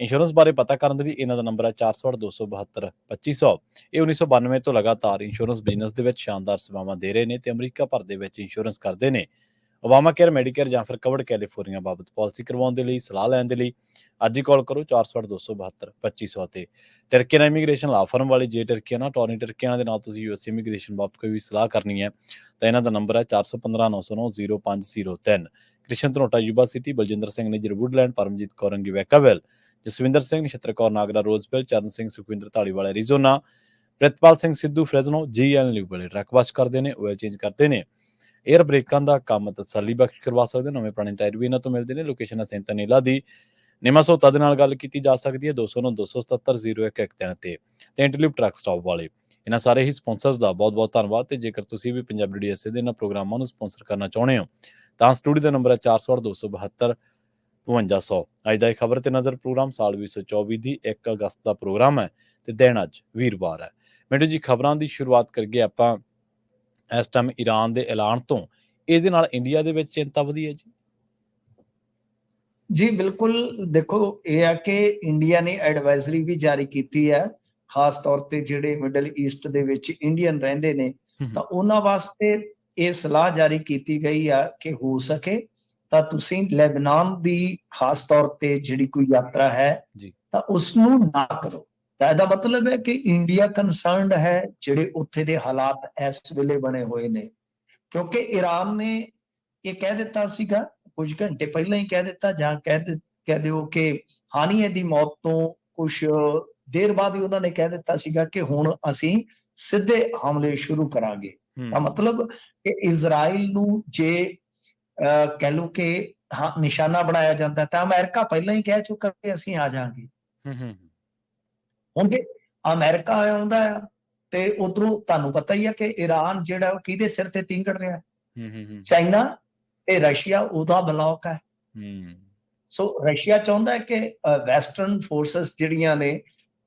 Insurance ਬਾਰੇ ਪਤਾ ਕਰਨ ਦੇ ਲਈ ਇਹਨਾਂ ਦਾ ਨੰਬਰ ਹੈ 4827272500 ਇਹ 1992 ਤੋਂ ਲਗਾਤਾਰ ਇੰਸ਼ੋਰੈਂਸ ਬਿਜ਼ਨਸ ਦੇ ਵਿੱਚ ਸ਼ਾਨਦਾਰ ਸੇਵਾਵਾਂ ਦੇ ਰਹੇ ਨੇ ਤੇ ਅਮਰੀਕਾ ਭਰ ਦੇ ਵਿੱਚ ਇੰਸ਼ੋਰੈਂਸ ਕਰਦੇ ਨੇ। ਓਬਾਮਾ ਕੇਅਰ ਮੈਡੀਕੇਅਰ ਜਾਂ ਫਿਰ ਕਵਰਡ ਕੈਲੀਫੋਰਨੀਆ ਬਾਬਤ ਪਾਲਿਸੀ ਕਰਵਾਉਣ ਦੇ ਲਈ, ਸਲਾਹ ਲੈਣ ਦੇ ਲਈ ਅੱਜ ਹੀ ਕਾਲ ਕਰੋ 4827272500 ਤੇ। ਟਰਕੀਅਨ ਇਮੀਗ੍ਰੇਸ਼ਨ ਲਾ ਫਰਮ ਵਾਲੀ ਜੇ ਟਰਕੀਅਨ ਟੌਰਨੀ ਟਰਕੀਅਨ ਦੇ ਨਾਲ ਤੁਸੀਂ ਯੂਐਸ ਇਮੀਗ੍ਰੇਸ਼ਨ ਬਾਬਤ ਕੋਈ ਵੀ ਸਲਾਹ ਕਰਨੀ ਹੈ, ਤਾਂ ਇਹਨਾਂ ਦਾ ਨੰਬਰ ਹੈ 4159090503 Krishan Dhanota, Yuba City, Baljinder Singh Nijjar Woodland Paramjit ਕੌਰੰਗੀ Vacaville Jaswinder Singh Nachhattar Kaur Nagra Roseville Charan Singh Sukhwinder Dhaliwal Arizona Pritpal Singh Sidhu Fresno GN ਲਿਬਲੇ ਟਰੱਕ ਵਾਸ਼ ਕਰਦੇ ਨੇ ਆਇਲ ਚੇਂਜ ਕਰਦੇ ਨੇ। Air ਬ੍ਰੇਕਾਂ ਦਾ ਕੰਮ ਤਸੱਲੀ ਬਖਸ਼ ਕਰਵਾ ਸਕਦੇ ਹੋ, ਨਵੇਂ ਪੁਰਾਣੇ ਟਾਇਰ ਵੀ ਇਹਨਾਂ ਤੋਂ ਮਿਲਦੇ ਨੇ। ਲੋਕੇਸ਼ਨ ਹੈ ਸੈਂਟਨੇਲਾ ਦੀ। ਨਿਮਾ ਸੋਤਾ ਦੇ ਨਾਲ ਗੱਲ ਕੀਤੀ ਜਾ ਸਕਦੀ ਹੈ 209 277 0113 ਤੇ। ਤੇ ਇੰਟਰਲਿਪ ਟਰੱਕ ਸਟਾਪ ਵਾਲੇ। ਇਹਨਾਂ ਸਾਰੇ ਹੀ ਸਪਾਂਸਰਸ ਦਾ ਬਹੁਤ ਬਹੁਤ ਧੰਨਵਾਦ ਤੇ ਜੇਕਰ ਤੁਸੀਂ ਵੀ ਪੰਜਾਬੀ ਡੀਐਸਏ ਦੇ ਇਹਨਾਂ ਪ੍ਰੋਗਰਾਮਾਂ ਨੂੰ ਸਪਾਂਸਰ ਕਰਨਾ ਚਾਹੁੰਦੇ ਹੋ ਤਾਂ ਸਟੂਡੀਓ ਦਾ ਨੰਬਰ ਹੈ 482272 5200 ਅੱਜ ਦਾ ਇਹ ਖਬਰ ਤੇ ਨਜ਼ਰ ਪ੍ਰੋਗਰਾਮ ਸਾਲ 2024 ਦੀ 1 ਅਗਸਤ ਦਾ ਪ੍ਰੋਗਰਾਮ ਹੈ ਤੇ ਦਿਨ ਅੱਜ ਵੀਰਵਾਰ ਹੈ। ਮੈਨੂੰ ਜੀ ਖਬਰਾਂ ਦੀ ਸ਼ੁਰੂਆਤ ਕਰਕੇ ਆਪਾਂ ਇਸ ਟਾਈਮ ਈਰਾਨ ਦੇ ਐਲਾਨ ਤੋਂ। ਇਹਦੇ ਨਾਲ ਇੰਡੀਆ ਦੇ ਵਿੱਚ ਚਿੰਤਾ ਵਧੀ ਹੈ ਜੀ? ਜੀ ਬਿਲਕੁਲ ਦੇਖੋ ਇਹ ਆ ਕਿ ਇੰਡੀਆ ਨੇ ਐਡਵਾਈਜ਼ਰੀ ਵੀ ਜਾਰੀ ਕੀਤੀ ਹੈ। ਖਾਸ ਤੌਰ ਤੇ ਜਿਹੜੇ ਮਿਡਲ ਈਸਟ ਦੇ ਵਿੱਚ ਇੰਡੀਅਨ ਰਹਿੰਦੇ ਨੇ। ਤਾਂ ਉਹਨਾਂ ਵਾਸਤੇ ਇਹ ਸਲਾਹ ਜਾਰੀ ਕੀਤੀ ਗਈ ਆ ਕਿ ਹੋ ਸਕੇ ਤਾਂ ਤੁਸੀਂ ਲੈਬਨਾਨ ਦੀ ਖਾਸ ਤੌਰ ਤੇ ਜਿਹੜੀ ਕੋਈ ਯਾਤਰਾ ਹੈ ਜੀ। ਤਾਂ ਉਸ ਨੂੰ ਨਾ ਕਰੋ। ਤਾਂ ਇਹਦਾ ਮਤਲਬ ਹੈ ਕਿ ਇੰਡੀਆ ਕਨਸਰਨਡ ਹੈ ਜਿਹੜੇ ਉੱਥੇ ਦੇ ਹਾਲਾਤ ਇਸ ਵੇਲੇ ਬਣੇ ਹੋਏ ਨੇ। ਕਿਉਂਕਿ ਈਰਾਨ ਨੇ ਇਹ ਕਹਿ ਦਿੱਤਾ ਸੀਗਾ ਕੁਝ ਘੰਟੇ ਪਹਿਲਾਂ ਹੀ ਕਹਿ ਦਿੱਤਾ ਜਾਂ ਕਹਿ ਕਹਿ ਦਿਓ ਕਿ ਹਾਨੀਏ ਦੀ ਮੌਤ ਤੋਂ ਕੁਝ ਦੇਰ ਬਾਅਦ ਹੀ ਉਹਨਾਂ ਨੇ ਕਹਿ ਦਿੱਤਾ ਸੀਗਾ ਕਿ ਹੁਣ ਅਸੀਂ ਸਿੱਧੇ ਹਮਲੇ ਸ਼ੁਰੂ ਕਰਾਂਗੇ। ਤਾਂ ਮਤਲਬ ਕਿ ਇਜ਼ਰਾਈਲ ਨੂੰ ਜੇ ਕਹਿ ਲਓ ਕਿ ਹਾਂ ਨਿਸ਼ਾਨਾ ਬਣਾਇਆ ਜਾਂਦਾ ਤਾਂ ਅਮਰੀਕਾ ਪਹਿਲਾਂ ਹੀ ਕਹਿ ਚੁੱਕਾ ਕਿ ਅਸੀਂ ਆ ਜਾਾਂਗੇ। ਹੂੰ ਹੂੰ ਹੁਣ ਜੇ ਅਮਰੀਕਾ ਆਉਂਦਾ ਆ ਤੇ ਉਧਰੋਂ ਤੁਹਾਨੂੰ ਪਤਾ ਹੀ ਆ ਕਿ ਈਰਾਨ ਜਿਹੜਾ ਉਹ ਕਿਹਦੇ ਸਿਰ ਤੇ ਤਿੰਗੜ ਰਿਹਾ? ਹੂੰ ਹੂੰ ਚਾਈਨਾ ਤੇ ਰਸ਼ੀਆ ਉਹਦਾ ਬਲੌਕ ਹੈ ਹੂੰ। ਸੋ ਰਸ਼ੀਆ ਚਾਹੁੰਦਾ ਹੈ ਕਿ ਵੈਸਟਰਨ ਫੋਰਸਸ ਜਿਹੜੀਆਂ ਨੇ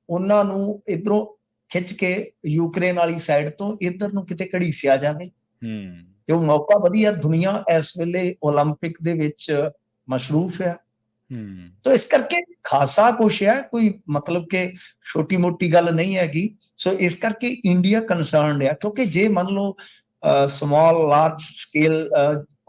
ਉਹਨਾਂ ਨੂੰ ਇਧਰੋਂ ਖਿੱਚ ਕੇ ਯੂਕਰੇਨ ਵਾਲੀ ਸਾਈਡ ਤੋਂ ਇਧਰ ਨੂੰ ਕਿਤੇ ਘੜੀਸਿਆ ਜਾਵੇ। ਹੂੰ ਤੇ ਉਹ ਮੌਕਾ ਵਧੀਆ ਦੁਨੀਆ ਇਸ ਵੇਲੇ 올림픽 ਦੇ ਵਿੱਚ ਮਸ਼ਰੂਫ ਹੈ ਹੂੰ ਤੋ ਇਸ ਕਰਕੇ ਖਾਸਾ ਕੁਛ ਹੈ ਕੋਈ ਮਤਲਬ ਕਿ ਛੋਟੀ ਮੋਟੀ ਗੱਲ ਨਹੀਂ ਹੈਗੀ ਸੋ ਇਸ ਕਰਕੇ ਇੰਡੀਆ ਕਨਸਰਨਡ ਹੈ ਕਿਉਂਕਿ ਜੇ ਮੰਨ ਲਓ ਸਮਾਲ ਲਾਰਜ ਸਕੇਲ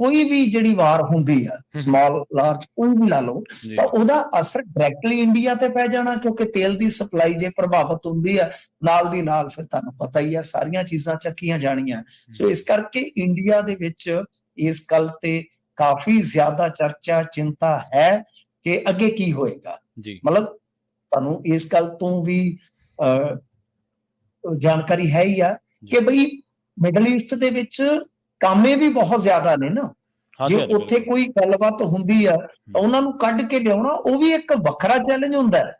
ਕੋਈ ਵੀ ਜਿਹੜੀ ਵਾਰ ਹੁੰਦੀ ਆ ਸਮਾਲ ਲਾਰਜ ਕੋਈ ਵੀ ਲਾ ਲਓ ਤਾਂ ਉਹਦਾ ਅਸਰ ਡਾਇਰੈਕਟਲੀ ਇੰਡੀਆ ਤੇ ਪੈ ਜਾਣਾ ਕਿਉਂਕਿ ਤੇਲ ਦੀ ਸਪਲਾਈ ਜੇ ਪ੍ਰਭਾਵਿਤ ਹੁੰਦੀ ਆ ਨਾਲ ਦੀ ਨਾਲ ਫਿਰ ਤੁਹਾਨੂੰ ਪਤਾ ਹੀ ਆ ਸਾਰੀਆਂ ਚੀਜ਼ਾਂ ਚੱਕੀਆਂ ਜਾਣੀਆਂ। ਸੋ ਇਸ ਕਰਕੇ ਇੰਡੀਆ ਦੇ ਵਿੱਚ ਇਸ ਗੱਲ ਤੇ ਕਾਫੀ ਜ਼ਿਆਦਾ ਚਰਚਾ ਚਿੰਤਾ ਹੈ ਕਿ ਅੱਗੇ ਕੀ ਹੋਏਗਾ। ਮਤਲਬ ਤੁਹਾਨੂੰ ਇਸ ਗੱਲ ਤੋਂ ਵੀ ਜਾਣਕਾਰੀ ਹੈ ਹੀ ਆ ਕਿ ਬਈ ਮਿਡਲ ਈਸਟ ਦੇ ਵਿੱਚ ਕਾਮੇ ਵੀ ਬਹੁਤ ਜ਼ਿਆਦਾ ਨੇ ਨਾ। ਜੇ ਉੱਥੇ। ਕੋਈ ਗੱਲਬਾਤ ਹੁੰਦੀ ਆ ਤਾਂ ਉਹਨਾਂ ਨੂੰ ਕੱਢ ਕੇ ਲਿਆਉਣਾ ਉਹ ਵੀ ਇੱਕ ਵੱਖਰਾ ਚੈਲੰਜ ਹੁੰਦਾ ਹੈ।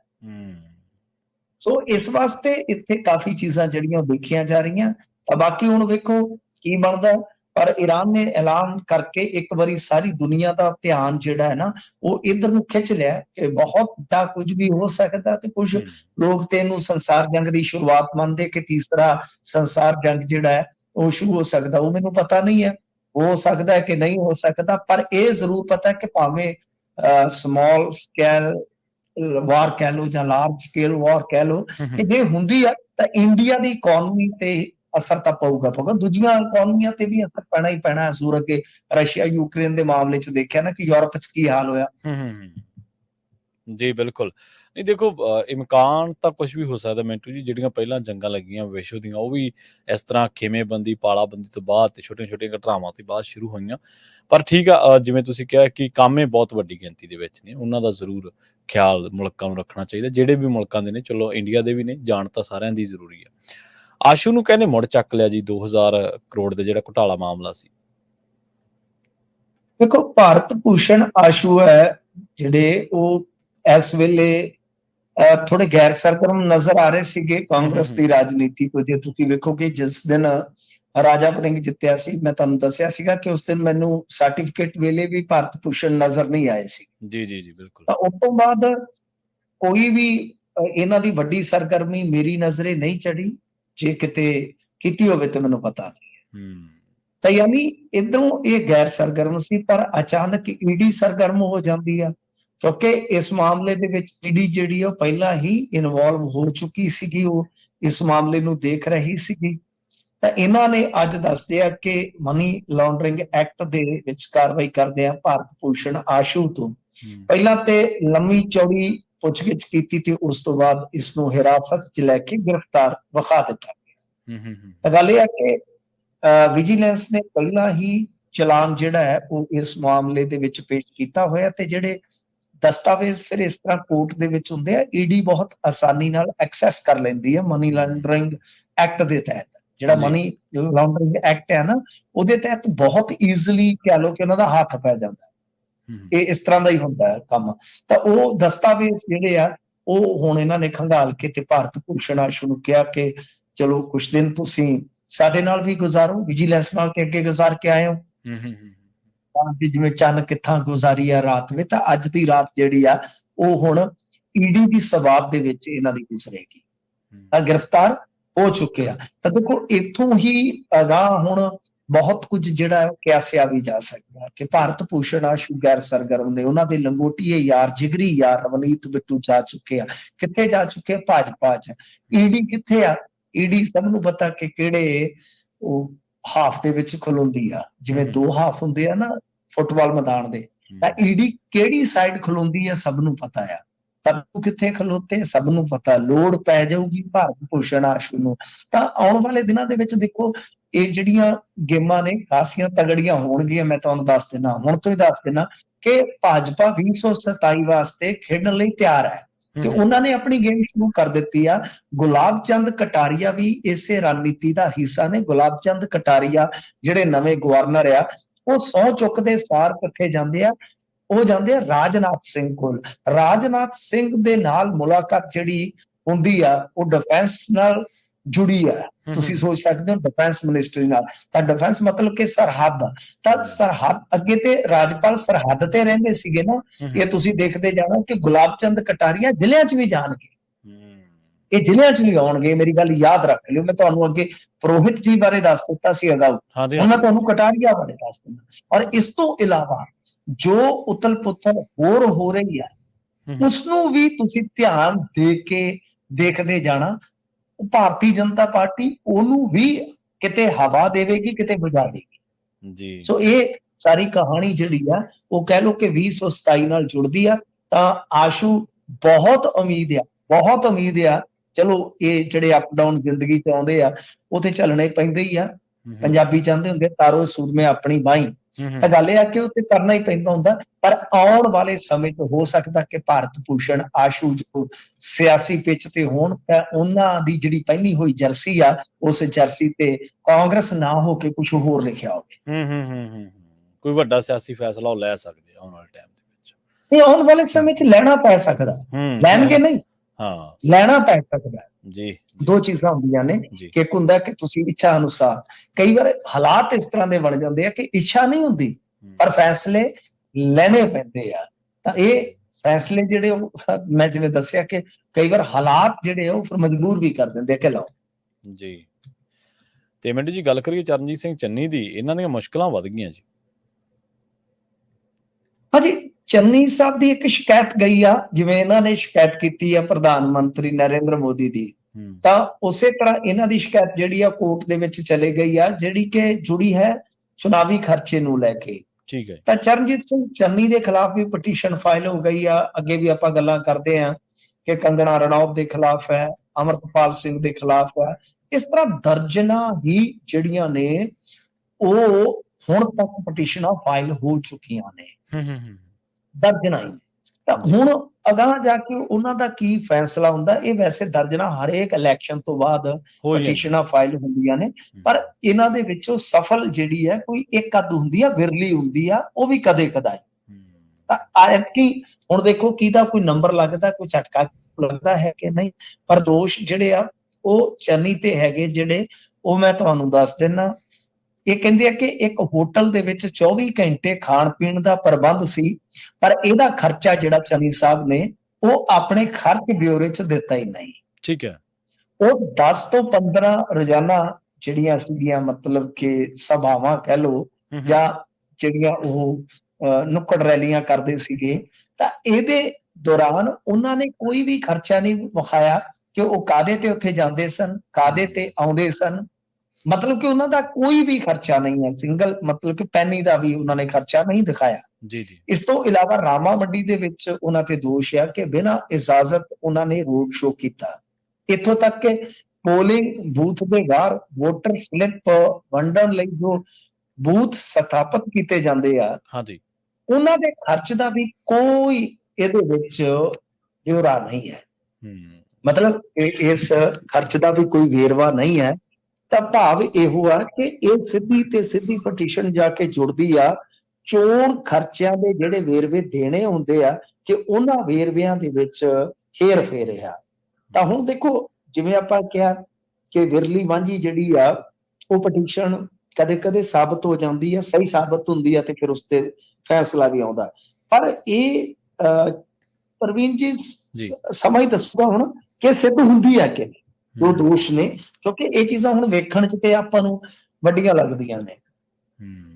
ਸੋ ਇਸ ਵਾਸਤੇ ਇੱਥੇ ਕਾਫੀ ਚੀਜ਼ਾਂ ਜਿਹੜੀਆਂ ਦੇਖੀਆਂ ਜਾ ਰਹੀਆਂ। ਤਾਂ ਬਾਕੀ ਹੁਣ ਵੇਖੋ ਕੀ ਬਣਦਾ। ਪਰ ਈਰਾਨ ਨੇ ਐਲਾਨ ਕਰਕੇ ਇੱਕ ਵਾਰੀ ਸਾਰੀ ਦੁਨੀਆ ਦਾ ਧਿਆਨ ਜਿਹੜਾ ਹੈ ਨਾ ਉਹ ਇਧਰ ਨੂੰ ਖਿੱਚ ਲਿਆ ਕਿ ਬਹੁਤ ਵੱਡਾ ਕੁਝ ਵੀ ਹੋ ਸਕਦਾ ਤੇ ਕੁਝ ਲੋਕ ਤੇ ਇਹਨੂੰ ਸੰਸਾਰ ਜੰਗ ਦੀ ਸ਼ੁਰੂਆਤ ਮੰਨਦੇ ਕਿ ਤੀਸਰਾ ਸੰਸਾਰ ਜੰਗ ਜਿਹੜਾ ਹੈ ਉਹ ਸ਼ੁਰੂ ਹੋ ਸਕਦਾ ਉਹ ਮੈਨੂੰ ਪਤਾ ਨਹੀਂ ਹੈ। ਹੋ ਸਕਦਾ ਹੈ ਕਿ ਨਹੀਂ ਹੋ ਸਕਦਾ ਪਰ ਇਹ ਜ਼ਰੂਰ ਪਤਾ ਹੈ ਕਿ ਭਾਵੇਂ ਸਮਾਲ ਸਕੇਲ ਵਾਰ ਕਹਿ ਲਓ ਜਾਂ ਲਾਰਜ ਸਕੇਲ ਵਾਰ ਕਹਿ ਹੂੰ, ਕਿ ਜੇ ਹੁੰਦੀ ਆ ਤਾਂ ਇੰਡੀਆ ਦੀ ਇਕਨੋਮੀ ਤੇ ਅਸਰ ਤਾਂ ਪਊਗਾ। ਪਊਗਾ ਦੂਜੀਆਂ ਇਕਨੋਮੀਆਂ ਤੇ ਵੀ ਅਸਰ ਪੈਣਾ ਹੀ ਪੈਣਾ ਹੈ। ਸੂਰ ਅੱਗੇ ਰਸ਼ੀਆ ਯੂਕਰੇਨ ਦੇ ਮਾਮਲੇ 'ਚ ਦੇਖਿਆ ਨਾ ਕਿ ਯੂਰਪ 'ਚ ਕੀ ਹਾਲ ਹੋਇਆ। ਹੂੰ, ਹੂੰ, ਹੂੰ। ਜੀ ਬਿਲਕੁਲ। ਨਹੀਂ ਦੇਖੋ ਅ, ਇਮਕਾਨ ਤਾਂ ਕੁਝ ਵੀ ਹੋ ਸਕਦਾ ਮਿੰਟੂ ਜੀ ਜਿਹੜੀਆਂ ਪਹਿਲਾਂ ਜੰਗਾਂ ਲੱਗੀਆਂ ਵਿਸ਼ਵ ਦੀਆਂ ਉਹ ਵੀ ਇਸ ਤਰ੍ਹਾਂ ਖੇਮੇਬੰਦੀ ਪਾਲਾਬੰਦੀ ਤੋਂ ਬਾਅਦ ਤੇ ਛੋਟੀਆਂ ਛੋਟੀਆਂ ਘਟਨਾਵਾਂ ਤੋਂ ਬਾਅਦ ਸ਼ੁਰੂ ਹੋਈਆਂ। ਪਰ ਠੀਕ ਆ ਅ, ਜਿਵੇਂ ਤੁਸੀਂ ਕਿਹਾ ਕਿ ਕਾਮੇ ਬਹੁਤ ਵੱਡੀ ਗਿਣਤੀ ਦੇ ਵਿੱਚ ਨੇ ਉਹਨਾਂ ਦਾ ਜ਼ਰੂਰ ਖਿਆਲ ਮੁਲਕਾਂ ਨੂੰ ਰੱਖਣਾ ਚਾਹੀਦਾ ਜਿਹੜੇ ਵੀ ਮੁਲਕਾਂ ਦੇ ਨੇ ਚਲੋ ਇੰਡੀਆ ਦੇ ਵੀ ਨੇ ਜਾਣ ਤਾਂ ਸਾਰਿਆਂ ਦੀ ਜ਼ਰੂਰੀ ਆ। ਆਸ਼ੂ ਨੂੰ ਕਹਿੰਦੇ ਮੁੜ ਚੱਕ ਲਿਆ ਜੀ 2000 ਕਰੋੜ ਦਾ ਜਿਹੜਾ ਘੁਟਾਲਾ ਮਾਮਲਾ ਸੀ। ਦੇਖੋ ਭਾਰਤ ਭੂਸ਼ਣ ਆਸ਼ੂ ਹੈ ਜਿਹੜੇ ਉਹ ਇਸ ਵੇਲੇ ਥੋੜੇ ਗੈਰ ਸਰਗਰਮ ਨਜ਼ਰ ਆ ਰਹੇ ਸੀਗੇ ਕਾਂਗਰਸ ਦੀ ਰਾਜਨੀਤੀ ਤੋਂ ਜੇ ਤੁਸੀਂ ਵੇਖੋਗੇ ਜਿਸ ਦਿਨ ਰਾਜਾ ਵੜਿੰਗ ਜਿੱਤਿਆ ਸੀ ਮੈਂ ਤੁਹਾਨੂੰ ਦੱਸਿਆ ਸੀਗਾ ਕਿ ਉਸ ਦਿਨ ਮੈਨੂੰ ਸਰਟੀਫਿਕੇਟ ਵੇਲੇ ਵੀ ਭਾਰਤ ਭੂਸ਼ਣ ਨਜ਼ਰ ਨਹੀਂ ਆਏ ਸੀ। ਜੀ ਜੀ ਜੀ ਬਿਲਕੁਲ। ਤਾਂ ਉਸ ਤੋਂ ਬਾਅਦ ਕੋਈ ਵੀ ਇਹਨਾਂ ਦੀ ਵੱਡੀ ਸਰਗਰਮੀ ਮੇਰੀ ਨਜ਼ਰੇ ਨਹੀਂ ਚੜੀ ਜੇ ਕਿਤੇ ਕੀਤੀ ਹੋਵੇ ਤੇ ਮੈਨੂੰ ਪਤਾ ਨਹੀਂ। ਹੂੰ ਤਾਂ ਯਾਨੀ ਇਧਰੋਂ ਇਹ ਗੈਰ ਸਰਗਰਮ ਸੀ ਪਰ ਅਚਾਨਕ ਈਡੀ ਸਰਗਰਮ ਹੋ ਜਾਂਦੀ ਆ। ਕਿਉਂਕਿ ਇਸ ਮਾਮਲੇ ਦੇ ਵਿੱਚ ਈਡੀ ਜਿਹੜੀ ਆ ਉਹ ਪਹਿਲਾਂ ਹੀ ਇਨਵੋਲਵ ਹੋ ਚੁੱਕੀ ਸੀਗੀ ਉਹ ਇਸ ਮਾਮਲੇ ਨੂੰ ਦੇਖ ਰਹੀ ਸੀਗੀ। ਤਾਂ ਇਹਨਾਂ ਨੇ ਅੱਜ ਦੱਸਦੇ ਆ ਕਿ ਮਨੀ ਲਾਂਡਰਿੰਗ ਐਕਟ ਦੇ ਵਿੱਚ ਕਾਰਵਾਈ ਕਰਦੇ ਆ ਭਾਰਤ ਭੂਸ਼ਣ ਆਸ਼ੂ ਤੋਂ। ਪਹਿਲਾਂ ਤੇ ਲੰਮੀ ਚੌੜੀ ਪੁੱਛਗਿੱਛ ਕੀਤੀ ਤੇ ਉਸ ਤੋਂ ਬਾਅਦ ਇਸ ਨੂੰ ਹਿਰਾਸਤ 'ਚ ਲੈ ਕੇ ਗ੍ਰਿਫਤਾਰ ਵਿਖਾ ਦਿੱਤਾ ਹੂੰ ਹੂੰ ਹੂੰ। ਤਾਂ ਗੱਲ ਇਹ ਹੈ ਕਿ ਵਿਜੀਲੈਂਸ ਨੇ ਪਹਿਲਾਂ ਹੀ ਚਲਾਨ ਜਿਹੜਾ ਹੈ ਉਹ ਇਸ ਮਾਮਲੇ ਦੇ ਵਿੱਚ ਪੇਸ਼ ਕੀਤਾ ਹੋਇਆ ਤੇ ਜਿਹੜੇ ਦਸਤਾਵੇਜ਼ ਫਿਰ ਇਸ ਤਰ੍ਹਾਂ ਕੋਰਟ ਦੇ ਵਿੱਚ ਹੁੰਦੇ ਆ ਈਡੀ ਬਹੁਤ ਆਸਾਨੀ ਨਾਲ ਐਕਸੈਸ ਕਰ ਲੈਂਦੀ ਹੈ ਮਨੀ ਲਾਂਡਰਿੰਗ ਐਕਟ ਦੇ ਤਹਿਤ। ਜਿਹੜਾ। ਮਨੀ ਲਾਂਡਰਿੰਗ ਐਕਟ ਹੈ ਨਾ ਉਹਦੇ ਤਹਿਤ ਬਹੁਤ ਈਜ਼ੀਲੀ ਕਹਿ ਲਓ ਕਿ ਉਹਨਾਂ ਦਾ ਹੱਥ ਪੈ ਜਾਂਦਾ। ਇਹ ਇਸ ਤਰ੍ਹਾਂ ਦਾ ਹੀ ਹੁੰਦਾ ਹੈ ਕੰਮ। ਤਾਂ ਉਹ ਦਸਤਾਵੇਜ਼ ਜਿਹੜੇ ਆ ਉਹ ਹੁਣ ਇਹਨਾਂ ਨੇ ਖੰਗਾਲ ਕੇ ਤੇ ਭਾਰਤ ਭੂਸ਼ਣ ਨੂੰ ਕਿਹਾ ਕਿ ਚਲੋ ਕੁਝ ਦਿਨ ਤੁਸੀਂ ਸਾਡੇ ਨਾਲ ਵੀ ਗੁਜ਼ਾਰੋ ਵਿਜੀਲੈਂਸ ਨਾਲ ਤੇ ਅੱਗੇ ਗੁਜ਼ਾਰ ਕੇ ਆਏ ਹੋ ਹੂੰ ਹੂੰ। ਵੀ ਜਿਵੇਂ ਚੰਨ ਕਿੱਥਾਂ ਗੁਜ਼ਾਰੀ ਆ ਰਾਤ ਵਿੱਚ ਤਾਂ ਅੱਜ ਦੀ ਰਾਤ ਜਿਹੜੀ ਆ ਉਹ ਹੁਣ ਈਡੀ ਦੀ ਸਵਾਬ ਦੇ ਵਿੱਚ ਇਹਨਾਂ ਦੀ ਗੁਜ਼ਰੇਗੀ। ਤਾਂ ਗ੍ਰਿਫਤਾਰ ਹੋ ਚੁੱਕੇ ਆ। ਤਾਂ ਦੇਖੋ ਇੱਥੋਂ ਹੀ ਅਗਾਹ ਹੁਣ ਬਹੁਤ ਕੁਝ ਜਿਹੜਾ ਹੈ ਕਿਆਸਿਆ ਵੀ ਜਾ ਸਕਦਾ ਕਿ ਭਾਰਤ ਭੂਸ਼ਣ ਆਸ਼ੂ ਗੈਰ ਸਰਗਰਮ ਨੇ। ਉਹਨਾਂ ਦੇ ਲੰਗੋਟੀਏ ਯਾਰ ਜਿਗਰੀ ਯਾਰ ਰਵਨੀਤ ਬਿੱਟੂ ਜਾ ਚੁੱਕੇ ਆ। ਕਿੱਥੇ ਜਾ ਚੁੱਕੇ ਆ? ਭਾਜਪਾ ਚ। ਈਡੀ ਕਿੱਥੇ ਆ? ਈਡੀ ਸਭ ਨੂੰ ਪਤਾ ਕਿ ਕਿਹੜੇ ਉਹ ਹਾਫ ਦੇ ਵਿੱਚ ਖਲੋਂਦੀ ਆ। ਜਿਵੇਂ। ਦੋ ਹਾਫ ਹੁੰਦੇ ਆ ਨਾ ਫੁੱਟਬਾਲ ਮੈਦਾਨ ਦੇ ਤਾਂ ਈਡੀ ਕਿਹੜੀ ਸਾਈਡ ਖਲੋਂਦੀ ਆ ਸਭ ਨੂੰ ਪਤਾ ਆ। ਤਾਂ ਉਹ ਕਿੱਥੇ ਖਲੋਤੇ ਸਭ ਨੂੰ ਪਤਾ। ਲੋੜ ਪੈ ਜਾਊਗੀ ਭਾਰਤ ਭੂਸ਼ਣ ਆਸ਼ੂ ਨੂੰ। ਤਾਂ ਆਉਣ ਵਾਲੇ ਦਿਨਾਂ ਦੇ ਵਿੱਚ ਦੇਖੋ ਇਹ ਜਿਹੜੀਆਂ ਗੇਮਾਂ ਨੇ ਖਾਸੀਆਂ ਤਗੜੀਆਂ ਹੋਣਗੀਆਂ ਮੈਂ ਤੁਹਾਨੂੰ ਦੱਸ ਦਿੰਦਾ ਹੁਣ ਤੋਂ ਹੀ ਦੱਸ ਦਿੰਦਾ ਕਿ ਭਾਜਪਾ 2027 ਵਾਸਤੇ ਖੇਡਣ ਲਈ ਤਿਆਰ ਹੈ। ਤੇ ਉਹਨਾਂ ਨੇ ਆਪਣੀ ਗੇਮ ਸ਼ੁਰੂ ਕਰ ਦਿੱਤੀ ਆ। ਗੁਲਾਬ ਚੰਦ ਕਟਾਰੀਆ ਵੀ ਇਸੇ ਰਣਨੀਤੀ ਦਾ ਹਿੱਸਾ ਨੇ। ਗੁਲਾਬ ਚੰਦ ਕਟਾਰੀਆ ਜਿਹੜੇ ਨਵੇਂ ਗਵਰਨਰ ਆ ਉਹ ਸੌ ਚੁੱਕਦੇ ਸਾਰ ਕਿੱਥੇ ਜਾਂਦੇ ਆ। ਉਹ ਜਾਂਦੇ ਆ ਰਾਜਨਾਥ ਸਿੰਘ ਕੋਲ। ਰਾਜਨਾਥ ਸਿੰਘ ਦੇ ਨਾਲ ਮੁਲਾਕਾਤ ਜਿਹੜੀ ਹੁੰਦੀ ਆ ਉਹ ਡਿਫੈਂਸ ਨਾਲ ਜੁੜੀ ਆ ਤੁਸੀਂ ਸੋਚ ਸਕਦੇ ਹੋ ਡਿਫੈਂਸ ਮਿਨਿਸਟਰੀ ਨਾਲ। ਤਾਂ ਡਿਫੈਂਸ ਮਤਲਬ ਕਿ ਸਰਹੱਦ। ਤਾਂ ਸਰਹੱਦ ਅੱਗੇ ਤੇ ਰਾਜਪਾਲ ਸਰਹੱਦ ਤੇ ਰਹਿੰਦੇ ਸੀਗੇ ਨਾ ਇਹ ਤੁਸੀਂ ਦੇਖਦੇ ਜਾਣਾ ਕਿ ਗੁਲਾਬ ਚੰਦ ਕਟਾਰੀਆ ਜ਼ਿਲ੍ਹਿਆਂ 'ਚ ਵੀ ਜਾਣਗੇ। ਇਹ ਜ਼ਿਲ੍ਹਿਆਂ 'ਚ ਵੀ ਆਉਣਗੇ। ਮੇਰੀ ਗੱਲ ਯਾਦ ਰੱਖ ਲਿਓ। ਮੈਂ ਤੁਹਾਨੂੰ ਅੱਗੇ ਪ੍ਰੋਹਿਤ ਜੀ ਬਾਰੇ ਦੱਸ ਦਿੱਤਾ ਸੀ ਹਾਂਜੀ। ਹੁਣ ਮੈਂ ਤੁਹਾਨੂੰ ਕਟਾਰੀਆ ਬਾਰੇ ਦੱਸ ਦਿੰਦਾ। ਔਰ ਇਸ ਤੋਂ ਇਲਾਵਾ ਜੋ ਉਤਲ ਪੁਤਲ ਹੋਰ ਹੋ ਰਹੀ ਹੈ। ਉਸ ਨੂੰ ਵੀ ਤੁਸੀਂ ਧਿਆਨ ਦੇ ਕੇ ਦੇਖਦੇ ਜਾਣਾ। ਉਹ ਭਾਰਤੀ ਜਨਤਾ ਪਾਰਟੀ ਉਹਨੂੰ ਵੀ ਕਿਤੇ ਹਵਾ ਦੇਵੇਗੀ ਕਿਤੇ ਬੁਝਾ ਦੇਵੇਗੀ ਜੀ। ਸੋ ਇਹ ਸਾਰੀ ਕਹਾਣੀ ਜਿਹੜੀ ਆ ਉਹ ਕਹਿ ਲਓ ਕਿ 2027 ਨਾਲ ਜੁੜਦੀ ਆ ਤਾਂ ਆਸ਼ੂ ਬਹੁਤ ਉਮੀਦ ਆ ਬਹੁਤ ਉਮੀਦ ਆ। ਚਲੋ ਇਹ ਜਿਹੜੇ ਅਪ ਡਾਊਨ ਜ਼ਿੰਦਗੀ ਚ ਆਉਂਦੇ ਆ ਉਹ ਤੇ ਚੱਲਣੇ ਪੈਂਦੇ ਹੀ ਆ। ਪੰਜਾਬੀ ਚਾਹੁੰਦੇ ਹੁੰਦੇ ਤਾਰੋ ਸੂਰਮੇ ਆਪਣੀ ਬਾਈ ਤਾਂ ਗੱਲ ਇਹ ਆ ਕਿ ਉਹ ਤੇ ਕਰਨਾ ਹੀ ਪੈਂਦਾ ਹੁੰਦਾ ਪਰ ਆਉਣ ਵਾਲੇ ਸਮੇਂ 'ਚ ਹੋ ਸਕਦਾ ਕਿ ਭਾਰਤ ਭੂਸ਼ਣ ਆਸ਼ੂ ਜੋ ਸਿਆਸੀ ਪਿੱਚ ਤੇ ਹੋਣ ਤਾਂ ਉਹਨਾਂ ਦੀ ਜਿਹੜੀ ਪਹਿਨੀ ਹੋਈ ਜਰਸੀ ਆ ਉਸ ਜਰਸੀ ਤੇ ਕਾਂਗਰਸ ਨਾ ਹੋ ਕੇ ਕੁਝ ਹੋਰ ਲਿਖਿਆ ਹੋਵੇ। ਹੂੰ ਹੂੰ ਹੂੰ ਹੂੰ ਕੋਈ ਵੱਡਾ ਸਿਆਸੀ ਫੈਸਲਾ ਉਹ ਲੈ ਸਕਦੇ ਆ ਆਉਣ ਵਾਲੇ ਟਾਈਮ ਦੇ ਵਿੱਚ। ਇਹ ਆਉਣ ਵਾਲੇ ਸਮੇਂ 'ਚ ਲੈਣਾ ਪੈ ਸਕਦਾ। ਲੈਣਗੇ ਨਹੀਂ। ਹਾਂ। ਲੈਣਾ ਪੈ ਸਕਦਾ ਜੀ ਦੋ ਚੀਜ਼ਾਂ ਹੁੰਦੀਆਂ ਨੇ। ਕਿ ਇੱਕ ਹੁੰਦਾ ਕਿ ਤੁਸੀਂ ਇੱਛਾ ਅਨੁਸਾਰ ਕਈ ਵਾਰ ਹਾਲਾਤ ਇਸ ਤਰ੍ਹਾਂ ਦੇ ਬਣ ਜਾਂਦੇ ਆ ਕਿ ਇੱਛਾ ਨਹੀਂ ਹੁੰਦੀ ਪਰ ਫੈਸਲੇ ਲੈਣੇ ਪੈਂਦੇ ਆ। ਤਾਂ ਇਹ ਫੈਸਲੇ ਜਿਹੜੇ ਉਹ ਮੈਂ ਜਿਵੇਂ ਦੱਸਿਆ ਕਿ ਕਈ ਵਾਰ ਹਾਲਾਤ ਜਿਹੜੇ ਆ ਉਹ ਫਿਰ ਮਜਬੂਰ ਵੀ ਕਰ ਦਿੰਦੇ ਆ ਕਿ ਲਓ। ਜੀ। ਤੇ ਮਿੰਟ ਜੀ ਗੱਲ ਕਰੀਏ ਚਰਨਜੀਤ ਸਿੰਘ ਚੰਨੀ ਦੀ ਇਹਨਾਂ ਦੀਆਂ ਮੁਸ਼ਕਲਾਂ ਵੱਧ ਗਈਆਂ ਜੀ। ਹਾਂਜੀ। ਚੰਨੀ ਸਾਹਿਬ ਦੀ ਇੱਕ ਸ਼ਿਕਾਇਤ ਗਈ ਆ ਜਿਵੇਂ ਇਹਨਾਂ ਨੇ ਸ਼ਿਕਾਇਤ ਕੀਤੀ ਆ ਪ੍ਰਧਾਨ ਮੰਤਰੀ ਨਰਿੰਦਰ ਮੋਦੀ ਦੀ। ਤਾਂ ਉਸੇ ਤਰ੍ਹਾਂ ਇਹਨਾਂ ਦੀ ਸ਼ਿਕਾਇਤ ਜਿਹੜੀ ਆ ਕੋਰਟ ਦੇ ਵਿੱਚ ਚਲੇ ਗਈ ਆ ਜਿਹੜੀ ਕਿ ਜੁੜੀ ਹੈ ਚੁਣਾਵੀ ਖਰਚੇ ਨੂੰ ਲੈ ਕੇ। ਠੀਕ ਹੈ ਤਾਂ ਚਰਨਜੀਤ ਸਿੰਘ ਚੰਨੀ ਦੇ ਖਿਲਾਫ ਵੀ ਪਟੀਸ਼ਨ ਫਾਈਲ ਹੋ ਗਈ ਆ। ਅੱਗੇ ਵੀ ਆਪਾਂ ਗੱਲਾਂ ਕਰਦੇ ਆ ਕਿ ਕੰਗਣਾ ਰਣੌਤ ਦੇ ਖਿਲਾਫ ਹੈ ਅਮਰਪਾਲ ਸਿੰਘ ਦੇ ਖਿਲਾਫ ਹੈ। ਇਸ ਤਰ੍ਹਾਂ ਦਰਜਨਾਂ ਹੀ ਜਿਹੜੀਆਂ ਨੇ ਉਹ ਹੁਣ ਤੱਕ ਪਟੀਸ਼ਨਾਂ ਫਾਈਲ ਹੋ ਚੁੱਕੀਆਂ ਨੇ। ਹੂੰ ਹੂੰ। ਦਰਜਨਾਂ ਹੀ। ਤਾਂ ਹੁਣ ਅਗਾਹ ਜਾ ਕੇ ਉਹਨਾਂ ਦਾ ਕੀ ਫੈਸਲਾ ਹੁੰਦਾ ਇਹ ਵੈਸੇ ਦਰਜਨਾਂ ਹਰੇਕ ਇਲੈਕਸ਼ਨ ਤੋਂ ਬਾਅਦ ਪਟੀਸ਼ਨਾਂ ਫਾਈਲ ਹੁੰਦੀਆਂ ਨੇ ਪਰ ਇਹਨਾਂ ਦੇ ਵਿੱਚੋਂ ਸਫਲ ਜਿਹੜੀ ਹੈ ਕੋਈ ਇੱਕ ਅੱਧ ਹੁੰਦੀ ਆ ਵਿਰਲੀ ਹੁੰਦੀ ਆ ਉਹ ਵੀ ਕਦੇ ਕਦਾਈ। ਤਾਂ ਐਤਕੀ ਹੁਣ ਦੇਖੋ ਕਿਹਦਾ ਕੋਈ ਨੰਬਰ ਲੱਗਦਾ ਕੋਈ ਝਟਕਾ ਲੱਗਦਾ ਹੈ ਕਿ ਨਹੀਂ? ਪਰ ਦੋਸ਼ ਜਿਹੜੇ ਆ ਉਹ ਚੰਨੀ ਤੇ ਹੈਗੇ ਜਿਹੜੇ ਉਹ ਮੈਂ ਤੁਹਾਨੂੰ ਦੱਸ ਦਿੰਨਾ। ਇਹ ਕਹਿੰਦੇ ਆ ਕਿ ਇੱਕ ਹੋਟਲ ਦੇ ਵਿੱਚ 24 ਘੰਟੇ ਖਾਣ ਪੀਣ ਦਾ ਪ੍ਰਬੰਧ ਸੀ ਪਰ ਇਹਦਾ ਖਰਚਾ ਜਿਹੜਾ ਚੰਨੀ ਸਾਹਿਬ ਨੇ ਉਹ ਆਪਣੇ ਖਰਚ ਬਿਊਰੇ 'ਚ ਦਿੱਤਾ ਹੀ ਨਹੀਂ। ਠੀਕ ਹੈ। ਉਹ 10 ਤੋਂ 15 ਰੋਜ਼ਾਨਾ ਜਿਹੜੀਆਂ ਸੀਗੀਆਂ ਮਤਲਬ ਕਿ ਸਭਾਵਾਂ ਕਹਿ ਹਮ, ਜਾਂ ਜਿਹੜੀਆਂ ਉਹ ਨੁੱਕੜ ਰੈਲੀਆਂ ਕਰਦੇ ਸੀਗੇ ਤਾਂ ਇਹਦੇ ਦੌਰਾਨ ਉਹਨਾਂ ਨੇ ਕੋਈ ਵੀ ਖਰਚਾ ਨਹੀਂ ਵਿਖਾਇਆ ਕਿ ਉਹ ਕਾਦੇ ਤੇ ਉੱਥੇ ਜਾਂਦੇ ਸਨ ਕਾਦੇ ਤੇ ਆਉਂਦੇ ਸਨ ਮਤਲਬ ਕਿ ਉਹਨਾਂ ਦਾ ਕੋਈ ਵੀ ਖਰਚਾ ਨਹੀਂ ਹੈ। ਸਿੰਗਲ ਮਤਲਬ ਕਿ ਪੈਨੀ ਦਾ ਵੀ ਉਹਨਾਂ ਨੇ ਖਰਚਾ ਨਹੀਂ ਦਿਖਾਇਆ। ਜੀ ਜੀ। ਇਸ ਤੋਂ ਇਲਾਵਾ ਰਾਮਾ ਮੰਡੀ ਦੇ ਵਿੱਚ ਉਹਨਾਂ ਤੇ ਦੋਸ਼ ਹੈ ਕਿ ਬਿਨਾਂ ਇਜਾਜ਼ਤ ਉਹਨਾਂ ਨੇ ਰੋਡ ਸ਼ੋਅ ਕੀਤਾ। ਇੱਥੋਂ ਤੱਕ ਕਿ ਪੋਲਿੰਗ ਬੂਥ ਦੇ ਬਾਹਰ ਵੋਟਰ ਸਲਿੱਪ ਵੰਡਣ ਲਈ ਜੋ ਬੂਥ ਸਥਾਪਿਤ ਕੀਤੇ ਜਾਂਦੇ ਆ ਹਾਂਜੀ ਉਹਨਾਂ ਦੇ ਖਰਚ ਦਾ ਵੀ ਕੋਈ ਇਹਦੇ ਵਿੱਚ ਬਿਉਰਾ ਨਹੀਂ ਹੈ। ਹੂੰ। ਮਤਲਬ ਇਸ ਖਰਚ ਦਾ ਵੀ ਕੋਈ ਵੇਰਵਾ ਨਹੀਂ ਹੈ। ਤਾਂ ਭਾਵ ਇਹੋ ਆ ਕਿ ਇਹ ਸਿੱਧੀ ਤੇ ਸਿੱਧੀ ਪਟੀਸ਼ਨ ਜਾ ਕੇ ਜੁੜਦੀ ਆ। ਚੋਣ ਖਰਚਿਆਂ ਦੇ ਜਿਹੜੇ ਵੇਰਵੇ ਦੇਣੇ ਹੁੰਦੇ ਆ ਕਿ ਉਹਨਾਂ ਵੇਰਵਿਆਂ ਦੇ ਵਿੱਚ ਹੇਰ ਫੇਰ ਆ। ਤਾਂ ਹੁਣ ਦੇਖੋ ਜਿਵੇਂ ਆਪਾਂ ਕਿਹਾ ਕਿ ਵਿਰਲੀ ਵਾਂਝੀ ਜਿਹੜੀ ਆ ਉਹ ਪਟੀਸ਼ਨ ਕਦੇ-ਕਦੇ ਸਾਬਤ ਹੋ ਜਾਂਦੀ ਆ ਸਹੀ ਸਾਬਤ ਹੁੰਦੀ ਆ ਤੇ ਫਿਰ ਉਸ ਤੇ ਫੈਸਲਾ ਵੀ ਆਉਂਦਾ। ਪਰ ਇਹ ਪ੍ਰਵੀਨ ਜੀ ਜੀ। ਸ- ਸਮਾਂ ਹੀ ਦੱਸੂਗਾ ਹੁਣ ਕਿ ਸਿੱਧ ਹੁੰਦੀ ਆ ਕਿ ਹਮ, ਦੋਸ਼ ਨੇ ਕਿਉਂਕਿ ਇਹ ਚੀਜ਼ਾਂ ਹੁਣ ਵੇਖਣ ਚ ਤੇ ਆਪਾਂ ਨੂੰ ਵੱਡੀਆਂ ਲੱਗਦੀਆਂ ਨੇ।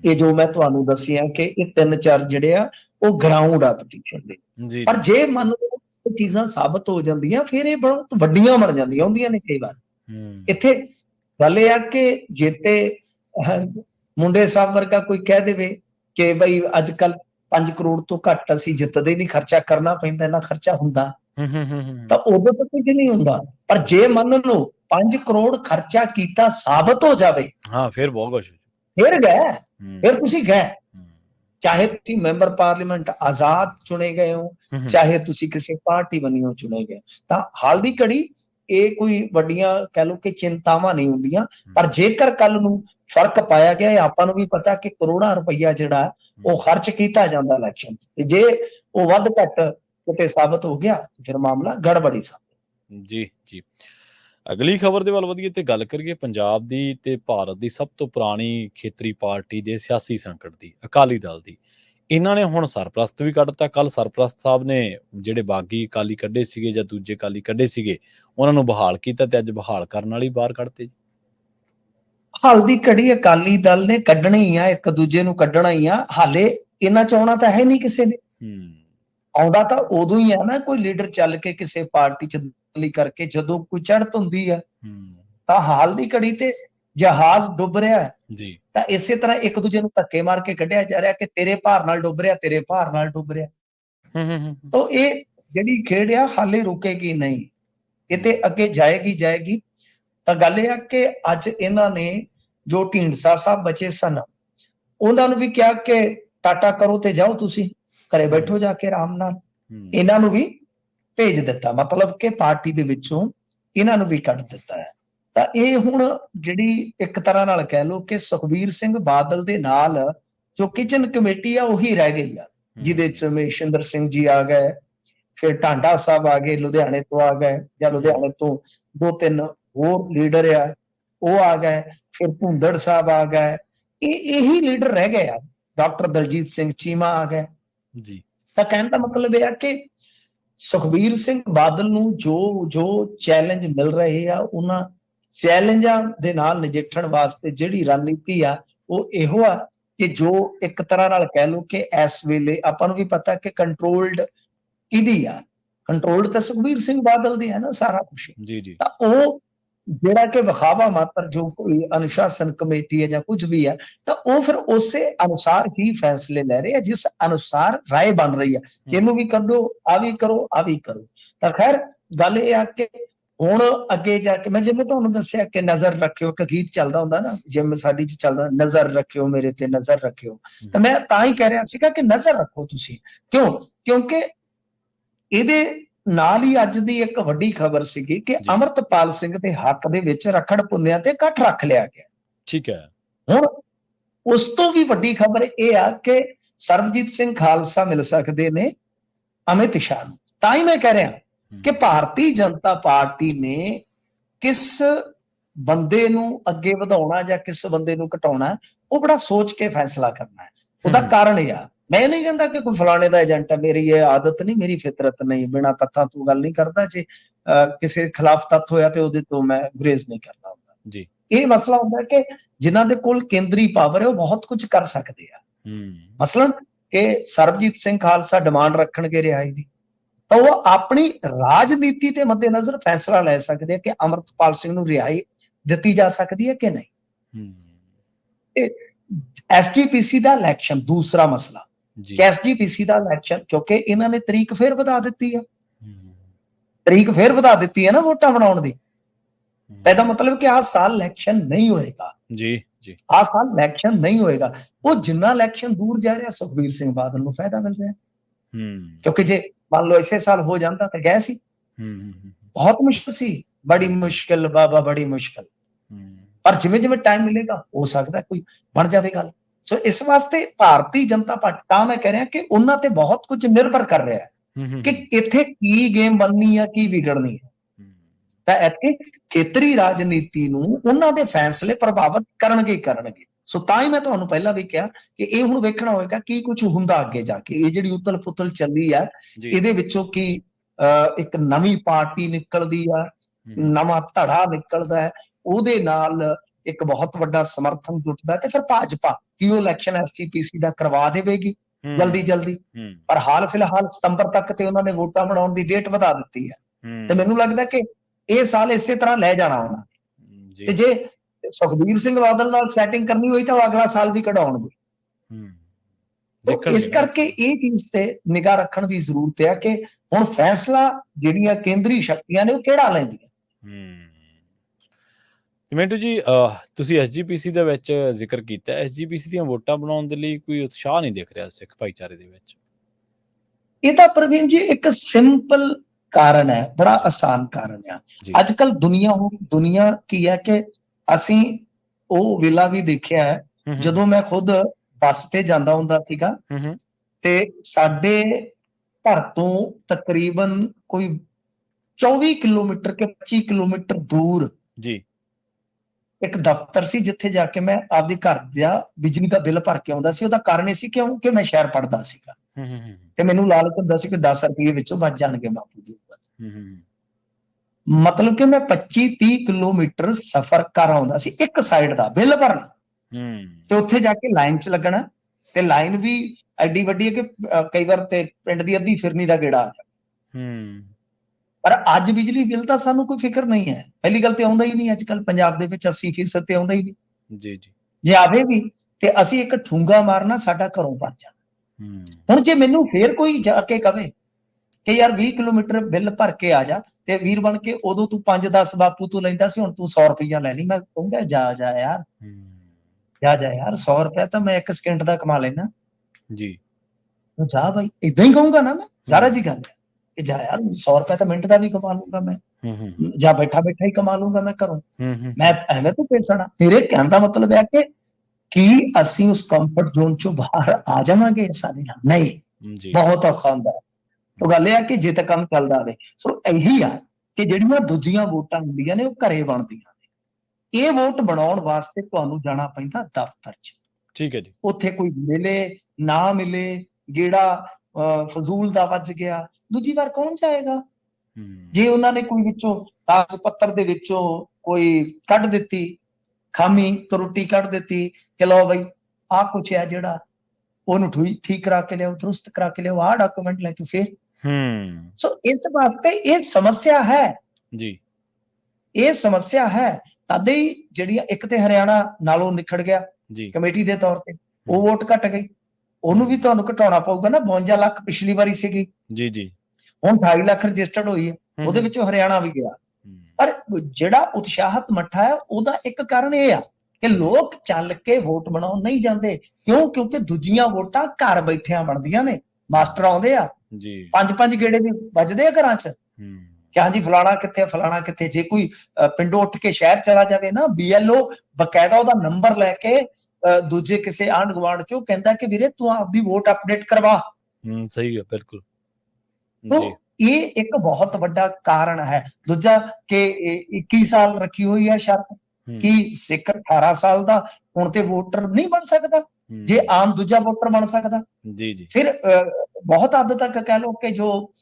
ਇਹ ਜੋ ਮੈਂ ਤੁਹਾਨੂੰ ਦੱਸਿਆ ਕਿ ਇਹ ਤਿੰਨ ਚਾਰ ਜਿਹੜੇ ਆ ਉਹ ਗਰਾਊਂਡ ਆ ਪਟੀਸ਼ਨ ਦੇ। ਪਰ ਜੀ, ਮੰਨ ਲਓ ਇਹ ਚੀਜ਼ਾਂ ਸਾਬਤ ਹੋ ਜਾਂਦੀਆਂ ਫਿਰ ਇਹ ਬਹੁਤ ਵੱਡੀਆਂ ਬਣ ਜਾਂਦੀਆਂ ਹੁੰਦੀਆਂ ਨੇ ਕਈ ਵਾਰ। ਇੱਥੇ ਗੱਲ ਇਹ ਆ ਕਿ ਜੇਤੇ ਮੁੰਡੇ ਸਾਹਿਬ ਵਰਗਾ ਕੋਈ ਕਹਿ ਦੇਵੇ ਕਿ ਬਈ ਅੱਜ ਕੱਲ 5 ਕਰੋੜ ਤੋਂ ਘੱਟ ਅਸੀਂ ਜਿੱਤਦੇ ਨਹੀਂ ਖਰਚਾ ਕਰਨਾ ਪੈਂਦਾ ਇਹਨਾਂ ਖਰਚਾ ਹੁੰਦਾ। ਤਾਂ ਉਦੋਂ ਤਾਂ ਕੁਝ ਨਹੀਂ ਹੁੰਦਾ। ਪਰ ਜੇ ਮੰਨ ਲਓ 5 ਕਰੋੜ ਖਰਚਾ ਕੀਤਾ ਸਾਬਤ ਹੋ ਜਾਵੇ। ਹਾਂ ਫਿਰ ਬਹੁਤ ਕੁਝ ਫਿਰ ਗਏ। ਫਿਰ ਤੁਸੀਂ ਗਏ। ਚਾਹੇ ਤੁਸੀਂ ਮੈਂਬਰ ਪਾਰਲੀਮੈਂਟ ਆਜ਼ਾਦ ਚੁਣੇ ਗਏ ਹੋ ਚਾਹੇ ਤੁਸੀਂ ਕਿਸੇ ਪਾਰਟੀ ਬਣੀਓ ਚੁਣੇ ਗਏ। ਤਾਂ ਹਾਲ ਦੀ ਘੜੀ ਇਹ ਕੋਈ ਵੱਡੀਆਂ ਕਹਿ ਲਓ ਕਿ ਚਿੰਤਾਵਾਂ ਨਹੀਂ ਹੁੰਦੀਆਂ। ਪਰ ਜੇਕਰ ਕੱਲ ਨੂੰ ਫ਼ਰਕ ਪਾਇਆ ਗਿਆ ਇਹ ਆਪਾਂ ਨੂੰ ਵੀ ਪਤਾ ਕਿ ਕਰੋੜਾਂ ਰੁਪਈਆ ਜਿਹੜਾ ਉਹ ਖਰਚ ਕੀਤਾ ਜਾਂਦਾ ਇਲੈਕਸ਼ਨ ਤੇ। ਜੇ ਉਹ ਵੱਧ ਘੱਟ ਕਿਤੇ ਸਾਬਤ ਹੋ ਗਿਆ ਫਿਰ ਮਾਮਲਾ ਗੜਬੜੀ ਸਾ ਜੀ ਜੀ। ਅਗਲੀ ਖਬਰ ਦੇ ਵੱਲ ਵਧੀਏ ਤੇ ਗੱਲ ਕਰੀਏ ਪੰਜਾਬ ਦੀ ਤੇ ਭਾਰਤ ਦੀ ਸਭ ਤੋਂ ਪੁਰਾਣੀ ਖੇਤਰੀ ਪਾਰਟੀ ਦੇ ਸਿਆਸੀ ਸੰਕਟ ਦੀ ਅਕਾਲੀ ਦਲ ਦੀ। ਇਹਨਾਂ ਨੇ ਹੁਣ ਸਰਪ੍ਰਸਤ ਵੀ ਕੱਢਤਾ ਕੱਲ ਸਰਪ੍ਰਸਤ ਸਾਹਿਬ ਨੇ ਜਿਹੜੇ ਬਾਗੀ ਅਕਾਲੀ ਕੱਢੇ ਸੀਗੇ ਜਾਂ ਦੂਜੇ ਅਕਾਲੀ ਕੱਢੇ ਸੀਗੇ ਉਹਨਾਂ ਨੂੰ ਬਹਾਲ ਕੀਤਾ ਤੇ ਅੱਜ ਬਹਾਲ ਕਰਨ ਵਾਲੀ ਬਾਹਰ ਕੱਢਤੇ ਜੀ। ਹਾਲ ਦੀ ਘੜੀ ਅਕਾਲੀ ਦਲ ਨੇ ਕੱਢਣੀ ਆ ਇੱਕ ਦੂਜੇ ਨੂੰ ਕੱਢਣਾ ਹੀ ਆ। ਹਾਲੇ ਇਹਨਾਂ ਚ ਆਉਣਾ ਤਾਂ ਹੈ ਨਹੀਂ ਕਿਸੇ ਨੇ। ਹੂੰ। ਆਉਂਦਾ ਤਾਂ ਉਦੋਂ ਹੀ ਆ ਨਾ ਕੋਈ ਲੀਡਰ ਚੱਲ ਕੇ ਕਿਸੇ ਪਾਰਟੀ ਚ ਦਖਲੀ ਕਰਕੇ ਜਦੋਂ ਕੋਈ ਚੜ੍ਹਤ ਹੁੰਦੀ ਆ ਤਾਂ ਹਾਲ ਦੀ ਘੜੀ ਤੇ ਜਹਾਜ਼ ਡੁੱਬ ਰਿਹਾ ਹੈ। ਜੀ। ਤਾਂ ਇਸੇ ਤਰ੍ਹਾਂ ਇੱਕ ਦੂਜੇ ਨੂੰ ਧੱਕੇ ਮਾਰ ਕੇ ਕੱਢਿਆ ਜਾ ਰਿਹਾ ਕਿ ਤੇਰੇ ਭਾਰ ਨਾਲ ਡੁੱਬ ਰਿਹਾ ਤੇਰੇ ਭਾਰ ਨਾਲ ਡੁੱਬ ਰਿਹਾ। ਹੂੰ ਹੂੰ ਹੂੰ ਤਾਂ ਇਹ ਜਿਹੜੀ ਖੇਡ ਆ ਹਾਲੇ ਰੁਕੇਗੀ ਨਹੀਂ। ਇਹ ਤੇ ਅੱਗੇ ਜਾਏਗੀ ਜਾਏਗੀ। ਤਾਂ ਗੱਲ ਇਹ ਆ ਕਿ ਅੱਜ ਇਹਨਾਂ ਨੇ ਜੋ ਢੀਂਡਸਾ ਸਾਹਿਬ ਬਚੇ ਸਨ ਉਹਨਾਂ ਨੂੰ ਵੀ ਕਿਹਾ ਕਿ ਟਾਟਾ ਕਰੋ ਤੇ ਜਾਓ ਤੁਸੀਂ। ਘਰੇ ਬੈਠੋ ਜਾ ਕੇ ਆਰਾਮ ਨਾਲ। ਇਹਨਾਂ ਨੂੰ ਵੀ ਭੇਜ ਦਿੱਤਾ। ਮਤਲਬ ਕਿ ਪਾਰਟੀ ਦੇ ਵਿੱਚੋਂ ਇਹਨਾਂ ਨੂੰ ਵੀ ਕੱਢ ਦਿੱਤਾ ਹੈ। ਤਾਂ ਇਹ ਹੁਣ ਜਿਹੜੀ ਇੱਕ ਤਰ੍ਹਾਂ ਨਾਲ ਕਹਿ ਲਓ ਕਿ ਸੁਖਬੀਰ ਸਿੰਘ ਬਾਦਲ ਦੇ ਨਾਲ ਜੋ ਕਿਚਨ ਕਮੇਟੀ ਆ ਉਹੀ ਰਹਿ ਗਈ ਆ। ਜਿਹਦੇ ਚ ਮਹਿਸ਼ਿੰਦਰ ਸਿੰਘ ਜੀ ਆ ਗਏ ਫਿਰ ਟਾਂਡਾ ਸਾਹਿਬ ਆ ਗਏ ਲੁਧਿਆਣੇ ਤੋਂ ਆ ਗਏ ਜਾਂ ਲੁਧਿਆਣੇ ਤੋਂ ਦੋ ਤਿੰਨ ਹੋਰ ਲੀਡਰ ਆ ਉਹ ਆ ਗਏ ਫਿਰ ਭੁੰਦੜ ਸਾਹਿਬ ਆ ਗਏ। ਇਹ ਇਹੀ ਲੀਡਰ ਰਹਿ ਗਏ ਆ। ਡਾਕਟਰ ਦਲਜੀਤ ਸਿੰਘ ਚੀਮਾ ਆ ਗਏ। ਜੀ। ਤਾਂ ਕਹਿਣ ਦਾ ਮਤਲਬ ਇਹ ਆ ਕਿ ਸੁਖਬੀਰ ਸਿੰਘ ਬਾਦਲ ਨੂੰ ਜੋ ਜੋ ਚੈਲੰਜ ਮਿਲ ਰਹੇ ਆ ਉਹਨਾਂ ਚੈਲੰਜਾਂ ਦੇ ਨਾਲ ਨਜਿੱਠਣ ਵਾਸਤੇ ਜਿਹੜੀ ਰਣਨੀਤੀ ਆ ਉਹ ਇਹੋ ਆ ਕਿ ਜੋ ਇੱਕ ਤਰ੍ਹਾਂ ਨਾਲ ਕਹਿ ਲਓ ਕਿ ਇਸ ਵੇਲੇ ਆਪਾਂ ਨੂੰ ਵੀ ਪਤਾ ਕਿ ਕੰਟਰੋਲਡ ਕਿਹਦੀ ਆ? ਕੰਟਰੋਲਡ ਤਾਂ ਸੁਖਬੀਰ ਸਿੰਘ ਬਾਦਲ ਦੀ ਹੈ ਨਾ ਸਾਰਾ ਕੁਝ ਜੀ ਜੀ। ਤਾਂ ਉਹ ਜਿਹੜਾ ਕਿ ਵਿਖਾਵਾ ਮਾਤਰ ਜੋ ਕੋਈ ਅਨੁਸ਼ਾਸਨ ਕਮੇਟੀ ਹੈ ਜਾਂ ਕੁਝ ਵੀ ਹੈ ਤਾਂ ਉਹ ਫਿਰ ਉਸੇ ਅਨੁਸਾਰ ਹੀ ਫੈਸਲੇ ਲੈ ਰਹੇ ਆ ਜਿਸ ਅਨੁਸਾਰ ਰਾਏ ਬਣ ਰਹੀ ਹੈ। ਕਿ ਇਹਨੂੰ ਵੀ ਕੱਢੋ ਆ ਵੀ ਕਰੋ ਆ ਵੀ ਕਰੋ। ਤਾਂ ਖੈਰ ਗੱਲ ਇਹ ਆ ਕਿ ਹੁਣ ਅੱਗੇ ਜਾ ਕੇ ਮੈਂ ਜਿਵੇਂ ਤੁਹਾਨੂੰ ਦੱਸਿਆ ਕਿ ਨਜ਼ਰ ਰੱਖਿਓ ਕਿ ਗੀਤ ਚੱਲਦਾ ਹੁੰਦਾ ਨਾ ਜਿਵੇਂ ਸਾਡੀ ਚ ਚੱਲਦਾ ਨਜ਼ਰ ਰੱਖਿਓ ਮੇਰੇ ਤੇ ਨਜ਼ਰ ਰੱਖਿਓ। ਤਾਂ ਮੈਂ ਤਾਂ ਹੀ ਕਹਿ ਰਿਹਾ ਸੀਗਾ ਕਿ ਨਜ਼ਰ ਰੱਖੋ ਤੁਸੀਂ। ਕਿਉਂ? ਕਿਉਂਕਿ ਇਹਦੇ ਨਾਲ ਹੀ ਅੱਜ ਦੀ ਇੱਕ ਵੱਡੀ ਖਬਰ ਸੀਗੀ ਕਿ। ਅਮਰਤਪਾਲ ਸਿੰਘ ਦੇ ਹੱਕ ਦੇ ਵਿੱਚ ਰਖੜ ਪੁੰਨਿਆਂ ਤੇ ਇਕੱਠ ਰੱਖ ਲਿਆ ਗਿਆ। ਠੀਕ ਹੈ। ਹੁਣ ਉਸ ਤੋਂ ਵੀ ਵੱਡੀ ਖਬਰ ਇਹ ਆ ਕਿ ਸਰਬਜੀਤ ਸਿੰਘ ਖਾਲਸਾ ਮਿਲ ਸਕਦੇ ਨੇ ਅਮਿਤ ਸ਼ਾਹ ਨੂੰ। ਤਾਂ ਹੀ ਮੈਂ ਕਹਿ ਰਿਹਾ ਕਿ ਭਾਰਤੀ ਜਨਤਾ ਪਾਰਟੀ ਨੇ ਕਿਸ ਬੰਦੇ ਨੂੰ ਅੱਗੇ ਵਧਾਉਣਾ ਜਾਂ ਕਿਸ ਬੰਦੇ ਨੂੰ ਘਟਾਉਣਾ ਉਹ ਬੜਾ ਸੋਚ ਕੇ ਫੈਸਲਾ ਕਰਨਾ ਹੈ। ਉਹਦਾ। ਕਾਰਨ ਇਹ ਆ ਮੈਂ ਇਹ ਨਹੀਂ ਕਹਿੰਦਾ ਕਿ ਕੋਈ ਫਲਾਣੇ ਦਾ ਏਜੰਟ ਹੈ ਮੇਰੀ ਇਹ ਆਦਤ ਨਹੀਂ ਮੇਰੀ ਫਿਤਰਤ ਨਹੀਂ ਬਿਨਾ ਤੱਥਾਂ ਤੋਂ ਗੱਲ ਨਹੀਂ ਕਰਦਾ। ਜੇ ਕਿਸੇ ਖਿਲਾਫ ਤੱਥ ਹੋਇਆ ਤੇ ਉਹਦੇ ਤੋਂ ਮੈਂ ਗੁਰੇਜ਼ ਨਹੀਂ ਕਰਦਾ ਹੁੰਦਾ। ਜੀ। ਇਹ ਮਸਲਾ ਹੁੰਦਾ ਕਿ ਜਿਨ੍ਹਾਂ ਦੇ ਕੋਲ ਕੇਂਦਰੀ ਪਾਵਰ ਹੈ ਉਹ ਬਹੁਤ ਕੁਝ ਕਰ ਸਕਦੇ ਆ। ਹੂੰ। ਮਸਲਨ ਕਿ ਸਰਬਜੀਤ ਸਿੰਘ ਖਾਲਸਾ ਡਿਮਾਂਡ ਰੱਖਣਗੇ ਰਿਹਾਈ ਦੀ ਤਾਂ ਉਹ ਆਪਣੀ ਰਾਜਨੀਤੀ ਦੇ ਮੱਦੇਨਜ਼ਰ ਫੈਸਲਾ ਲੈ ਸਕਦੇ ਆ ਕਿ ਅਮਰਤਪਾਲ ਸਿੰਘ ਨੂੰ ਰਿਹਾਈ ਦਿੱਤੀ ਜਾ ਸਕਦੀ ਹੈ ਕਿ ਨਹੀਂ। ਹੂੰ। ਐਸਜੀਪੀਸੀ ਦਾ ਇਲੈਕਸ਼ਨ ਦੂਸਰਾ ਮਸਲਾ। ਐਸਜੀਪੀਸੀ ਦਾ ਇਲੈਕਸ਼ਨ ਕਿਉਂਕਿ ਇਹਨਾਂ ਨੇ ਤਰੀਕ ਫੇਰ ਵਧਾ ਦਿੱਤੀ ਹੂੰ, ਤਰੀਕ ਫੇਰ ਵਧਾ ਦਿੱਤੀ ਹੈ ਨਾ ਵੋਟਾਂ ਬਣਾਉਣ ਦੀ। ਤਾਂ ਇਹਦਾ ਮਤਲਬ ਕਿ ਆਹ ਸਾਲ ਇਲੈਕਸ਼ਨ ਨਹੀਂ ਹੋਏਗਾ। ਜੀ ਜੀ। ਆਹ ਸਾਲ ਇਲੈਕਸ਼ਨ ਨਹੀਂ ਹੋਏਗਾ। ਉਹ ਜਿੰਨਾ ਇਲੈਕਸ਼ਨ ਦੂਰ ਜਾ ਰਿਹਾ ਸੁਖਬੀਰ ਸਿੰਘ ਬਾਦਲ ਨੂੰ ਫਾਇਦਾ ਮਿਲ ਰਿਹਾ। ਹੂੰ। ਕਿਉਂਕਿ ਜੇ ਮੰਨ ਲਓ ਇਸੇ ਸਾਲ ਹੋ ਜਾਂਦਾ ਤਾਂ ਗਏ ਸੀ। ਹੂੰ ਬਹੁਤ ਮੁਸ਼ਕਲ ਸੀ। ਬੜੀ ਮੁਸ਼ਕਲ ਬਾਬਾ ਬੜੀ ਮੁਸ਼ਕਲ। ਹੂੰ। ਪਰ ਜਿਵੇਂ ਜਿਵੇਂ ਟਾਈਮ ਮਿਲੇਗਾ ਹੋ ਸਕਦਾ ਕੋਈ ਬਣ ਜਾਵੇ ਗੱਲ। ਸੋ ਇਸ ਵਾਸਤੇ ਭਾਰਤੀ ਜਨਤਾ ਪਾਰਟੀ ਤਾਂ ਮੈਂ ਕਹਿ ਰਿਹਾ ਕਿ ਉਹਨਾਂ ਤੇ ਬਹੁਤ ਕੁਝ ਨਿਰਭਰ ਕਰ ਰਿਹਾ ਹੈ ਕਿ ਇੱਥੇ ਕੀ ਗੇਮ ਬਣਨੀ ਆ ਕੀ ਵਿਗੜਨੀ ਹੈ। ਤਾਂ ਇੱਥੇ ਖੇਤਰੀ ਰਾਜਨੀਤੀ ਨੂੰ ਉਹਨਾਂ ਦੇ ਫੈਸਲੇ ਪ੍ਰਭਾਵਿਤ ਕਰਨਗੇ ਕਰਨਗੇ। ਸੋ ਤਾਂ ਹੀ ਮੈਂ ਤੁਹਾਨੂੰ ਪਹਿਲਾਂ ਵੀ ਕਿਹਾ ਕਿ ਇਹ ਹੁਣ ਵੇਖਣਾ ਹੋਏਗਾ ਕੀ ਕੁਝ ਹੁੰਦਾ ਅੱਗੇ ਜਾ ਕੇ। ਇਹ ਜਿਹੜੀ ਉਤਲ ਪੁਤਲ ਚੱਲੀ ਆ ਇਹਦੇ ਵਿੱਚੋਂ ਕੀ ਇੱਕ ਨਵੀਂ ਪਾਰਟੀ ਨਿਕਲਦੀ ਆ ਨਵਾਂ ਧੜਾ ਨਿਕਲਦਾ ਹੈ। ਉਹਦੇ ਨਾਲ ਇੱਕ ਬਹੁਤ ਵੱਡਾ ਸਮਰਥਨ ਜੁਟਦਾ ਤੇ ਫਿਰ ਭਾਜਪਾ ਕੀ ਉਹ ਇਲੈਕਸ਼ਨ ਐਸਜੀਪੀਸੀ ਦਾ ਕਰਵਾ ਦੇਵੇਗੀ? ਜਲਦੀ ਜਲਦੀ। ਪਰ ਹਾਲ ਫਿਲਹਾਲ ਸਤੰਬਰ ਤੱਕ ਤੇ ਉਹਨਾਂ ਨੇ ਵੋਟਾਂ ਬਣਾਉਣ ਦੀ ਡੇਟ ਵਧਾ ਦਿੱਤੀ ਹੈ। ਤੇ ਮੈਨੂੰ ਲੱਗਦਾ ਕਿ ਇਹ ਸਾਲ ਇਸੇ ਤਰ੍ਹਾਂ ਲੈ ਜਾਣਾ ਉਹਨਾਂ ਤੇ ਜੇ ਸੁਖਬੀਰ ਸਿੰਘ ਬਾਦਲ ਨਾਲ ਸੈਟਿੰਗ ਕਰਨੀ ਹੋਈ ਤਾਂ ਉਹ ਅਗਲਾ ਸਾਲ ਵੀ ਕਢਾਉਣਗੇ। ਇਸ। ਕਰਕੇ ਇਹ ਚੀਜ਼ ਤੇ ਨਿਗਾਹ ਰੱਖਣ ਦੀ ਜ਼ਰੂਰਤ ਹੈ ਕਿ ਹੁਣ ਫੈਸਲਾ ਜਿਹੜੀਆਂ ਕੇਂਦਰੀ ਸ਼ਕਤੀਆਂ ਨੇ ਉਹ ਕਿਹੜਾ ਲੈਂਦੀਆਂ? ਹੂੰ। ਮਿੰਟੂ ਜੀ ਤੁਸੀਂ ਐਸਜੀਪੀਸੀ ਦੇ ਵਿੱਚ ਜ਼ਿਕਰ ਕੀਤਾ ਐਸਜੀਪੀਸੀ ਦੀਆਂ ਵੋਟਾਂ ਬਣਾਉਣ ਦੇ ਲਈ ਕੋਈ ਉਤਸ਼ਾਹ ਨਹੀਂ ਦਿਖ ਰਿਹਾ ਸਿੱਖ ਭਾਈਚਾਰੇ ਦੇ ਵਿੱਚ? ਇਹਦਾ ਪ੍ਰਵੀਨ ਜੀ ਇੱਕ ਸਿੰਪਲ ਕਾਰਨ ਹੈ ਬੜਾ ਆਸਾਨ ਕਾਰਨ ਹੈ ਅੱਜ ਕੱਲ ਦੁਨੀਆ ਹੋ ਦੁਨੀਆ ਕੀ ਹੈ ਕਿ ਅਸੀਂ ਉਹ ਵੇਲਾ ਵੀ ਦੇਖਿਆ ਹੈ ਜਦੋਂ ਮੈਂ ਖੁਦ ਬੱਸ ਤੇ ਜਾਂਦਾ ਹੁੰਦਾ ਸੀਗਾ ਤੇ ਸਾਡੇ ਘਰ ਤੋਂ ਤਕਰੀਬਨ ਕੋਈ 24 ਕਿਲੋਮੀਟਰ ਕੇ 25 ਕਿਲੋਮੀਟਰ ਦੂਰ ਜੀ। ਇੱਕ ਦਫ਼ਤਰ ਸੀ ਜਿੱਥੇ ਜਾ ਕੇ ਮੈਂ ਆਪਦੇ ਘਰ ਦਾ ਬਿਜਲੀ ਦਾ ਬਿੱਲ ਭਰ ਕੇ ਆਉਂਦਾ ਸੀ। ਉਹਦਾ ਕਾਰਨ ਇਹ ਸੀ ਕਿਉਂ ਕਿ ਮੈਂ ਸ਼ਹਿਰ ਪੜਦਾ ਸੀਗਾ। ਹੂੰ, ਹੂੰ, ਹੂੰ, ਤੇ ਮੈਨੂੰ ਲਾਲਚ ਹੁੰਦਾ ਸੀ ਕਿ 10 ਰੁਪਏ ਵਿੱਚੋਂ ਬਚ ਜਾਣਗੇ ਬਾਪੂ ਜੀ। ਹੂੰ, ਹੂੰ, ਮਤਲਬ ਕਿ ਮੈਂ 25 30 ਕਿਲੋਮੀਟਰ ਸਫ਼ਰ ਕਰ ਆਉਂਦਾ ਸੀ ਇੱਕ ਸਾਈਡ ਦਾ ਬਿੱਲ ਭਰਨਾ। ਹੂੰ, ਤੇ ਉੱਥੇ ਜਾ ਕੇ ਲਾਈਨ 'ਚ ਲੱਗਣਾ। ਤੇ ਲਾਈਨ ਵੀ ਐਡੀ ਵੱਡੀ ਹੈ ਕਿ ਕਈ ਵਾਰ ਤੇ ਪਿੰਡ ਦੀ ਅੱਧੀ ਫਿਰਨੀ ਦਾ ਗੇੜਾ ਆ ਜਾਂਦਾ। ਹੂੰ, ਪਰ ਅੱਜ ਬਿਜਲੀ ਬਿੱਲ ਤਾਂ ਸਾਨੂੰ ਕੋਈ ਫਿਕਰ ਨਹੀਂ ਹੈ। ਪਹਿਲੀ ਗੱਲ ਤੇ ਆਉਂਦਾ ਹੀ ਨਹੀਂ ਅੱਜ ਕੱਲ ਪੰਜਾਬ ਦੇ ਵਿੱਚ 80% ਤੇ ਆਉਂਦਾ ਹੀ ਨਹੀਂ। ਜੀ ਜੀ। ਜੇ ਆਵੇ ਵੀ ਤੇ ਅਸੀਂ ਇੱਕ ਠੂੰਗਾ ਮਾਰਨਾ ਸਾਡਾ ਘਰੋਂ ਬਚ ਜਾਣਾ। ਹੁਣ ਜੇ ਮੈਨੂੰ ਫੇਰ ਕੋਈ ਜਾ ਕੇ ਕਵੇ ਕਿ ਯਾਰ 20 ਕਿਲੋਮੀਟਰ ਬਿੱਲ ਭਰ ਕੇ ਆ ਜਾ ਤੇ ਵੀਰ ਬਣ ਕੇ ਉਦੋਂ ਤੂੰ 5-10 ਬਾਪੂ ਤੂੰ ਲੈਂਦਾ ਸੀ ਹੁਣ ਤੂੰ 100 ਰੁਪਈਆ ਲੈ ਲਈ। ਮੈਂ ਕਹੂੰਗਾ ਜਾ ਜਾ ਯਾਰ। ਜਾ ਜਾ ਯਾਰ 100 ਰੁਪਏ ਤਾਂ ਮੈਂ ਇੱਕ ਸਕਿੰਟ ਦਾ ਕਮਾ ਲੈਣਾ ਜੀ। ਤੂੰ ਜਾ ਭਾਈ ਇਦਾਂ ਹੀ ਕਹੂੰਗਾ ਨਾ ਮੈਂ ਸਾਰਾ ਜੀ ਗੱਲ ਹੈ। ਕਿ ਜਾ ਯਾਰ 100 ਰੁਪਏ ਤਾਂ ਮਿੰਟ ਦਾ ਵੀ ਕਮਾ ਲੂੰਗਾ ਮੈਂ। ਜਾਂ ਬੈਠਾ ਬੈਠਾ ਹੀ ਕਮਾ ਲੂੰਗਾ ਮੈਂ ਘਰੋਂ। ਮੈਂ ਐਵੇਂ ਤੂੰ ਪੈਸਣਾ ਤੇਰੇ ਕਹਿਣ ਦਾ ਮਤਲਬ ਹੈ ਕਿ ਕੀ ਅਸੀਂ ਉਸ ਕੰਫਰਟ ਜ਼ੋਨ ਚੋਂ ਬਾਹਰ ਆ ਜਾਵਾਂਗੇ ਆਸਾਨੀ ਨਾਲ? ਨਹੀਂ। ਜੀ। ਬਹੁਤ ਔਖਾ ਹੁੰਦਾ ਤਾਂ ਗੱਲ ਇਹ ਆ ਕਿ ਜੇ ਤਾਂ ਕੰਮ ਚੱਲਦਾ ਰਹੇ। ਸੋ ਇਹੀ ਆ ਕਿ ਜਿਹੜੀਆਂ ਦੂਜੀਆਂ ਵੋਟਾਂ ਹੁੰਦੀਆਂ ਨੇ ਉਹ ਘਰੇ ਬਣਦੀਆਂ ਨੇ। ਇਹ ਵੋਟ ਬਣਾਉਣ ਵਾਸਤੇ ਤੁਹਾਨੂੰ ਜਾਣਾ ਪੈਂਦਾ ਦਫ਼ਤਰ 'ਚ। ਠੀਕ ਹੈ ਜੀ। ਉੱਥੇ ਕੋਈ ਮਿਲੇ ਨਾ ਮਿਲੇ ਅਹ, ਫਜ਼ੂਲ ਦਾ ਵੱਜ ਗਿਆ। ਦੂਜੀ ਵਾਰ ਕੌਣ ਜਾਏਗਾ? ਜੇ ਉਹਨਾਂ ਨੇ ਕੋਈ ਵਿੱਚੋਂ ਕਾਗਜ਼ ਪੱਤਰ ਦੇ ਵਿੱਚੋਂ ਕੋਈ ਕੱਢ ਦਿੱਤੀ ਖਾਮੀ ਤਰੁੱਟੀ ਕੱਢ ਦਿੱਤੀ ਕਿ ਲਓ ਬਈ ਆਹ ਕੁਛ ਹੈ ਜਿਹੜਾ ਉਹਨੂੰ ਠੀਕ ਕਰਾ ਕੇ ਲਿਆਓ ਦਰੁਸਤ ਕਰਾ ਕੇ ਲਿਆਓ ਆਹ ਡਾਕੂਮੈਂਟ ਲੈ ਕੇ ਫਿਰ। ਹੂੰ, ਸੋ ਇਸ ਵਾਸਤੇ ਇਹ ਸਮੱਸਿਆ ਹੈ। ਜੀ। ਇਹ ਸਮੱਸਿਆ ਹੈ। ਤਦੇ ਹੀ ਜਿਹੜੀ ਇੱਕ ਤੇ ਹਰਿਆਣਾ ਨਾਲੋਂ ਨਿਖੜ ਗਿਆ ਜੀ। ਕਮੇਟੀ ਦੇ ਤੌਰ ਤੇ ਉਹ ਵੋਟ ਘਟ ਗਈ। ਉਹਨੂੰ ਵੀ ਤੁਹਾਨੂੰ ਘਟਾਉਣਾ ਪਊਗਾ ਨਾ 52 ਲੱਖ ਪਿਛਲੀ ਵਾਰੀ ਸੀਗੀ। ਜੀ ਜੀ। ਹੁਣ 28 ਲੱਖ ਰਜਿਸਟਰਡ ਹੋਈ ਹੈ। ਉਹਦੇ ਵਿੱਚੋਂ ਹਰਿਆਣਾ ਵੀ ਗਿਆ। ਪਰ ਜਿਹੜਾ ਉਤਸ਼ਾਹਤ ਮੱਠਾ ਹੈ ਉਹਦਾ ਇੱਕ ਕਾਰਨ ਇਹ ਆ ਕਿ ਲੋਕ ਚੱਲ ਕੇ ਵੋਟ ਬਣਾਉਣ ਨਹੀਂ ਜਾਂਦੇ। ਕਿਉਂ? ਕਿਉਂਕਿ ਦੂਜੀਆਂ ਵੋਟਾਂ ਘਰ ਬੈਠਿਆਂ ਬਣਦੀਆਂ ਨੇ। ਮਾਸਟਰ ਆਉਂਦੇ ਆ। ਜੀ। ਪੰਜ ਪੰਜ ਗੇੜੇ ਵੀ ਵੱਜਦੇ ਆ ਘਰਾਂ 'ਚ। ਹੂੰ, ਕਿ ਹਾਂਜੀ ਫਲਾਣਾ ਕਿੱਥੇ ਆ, ਫਲਾਣਾ ਕਿੱਥੇ ਜੇ ਕੋਈ ਪਿੰਡੋਂ ਉੱਠ ਕੇ ਸ਼ਹਿਰ ਚਲਾ ਜਾਵੇ ਨਾ ਬੀਐਲਓ ਬਕਾਇਦਾ ਉਹਦਾ ਨੰਬਰ ਲੈ ਕੇ ਦੂਜੇ ਕਿਸੇ ਆਂਢ ਗੁਆਂਢ ਚੋਂ ਕਹਿੰਦਾ ਕਿ ਵੀਰੇ ਤੂੰ ਆਪਦੀ ਵੋਟ ਅਪਡੇਟ ਕਰਵਾ। ਹੂੰ ਸਹੀ ਹੈ ਬਿਲਕੁਲ। ਜੀ। ਇਹ ਇੱਕ ਬਹੁਤ ਵੱਡਾ ਕਾਰਨ ਹੈ। ਦੂਜਾ ਕਿ ਇਹ 21 ਸਾਲ ਰੱਖੀ ਹੋਈ ਹੈ ਸ਼ਰਤ ਕਿ ਸਿੱਖ 18 ਸਾਲ ਦਾ ਹੁਣ ਤੇ ਵੋਟਰ ਨਹੀਂ ਬਣ ਸਕਦਾ। ਜੇ ਆਮ ਦੂਜਾ ਵੋਟਰ ਬਣ ਸਕਦਾ। ਜੀ ਜੀ। ਫਿਰ ਬਹੁਤ ਹੱਦ ਤੱਕ ਕਹਿ ਲਓ ਕਿ ਜੋ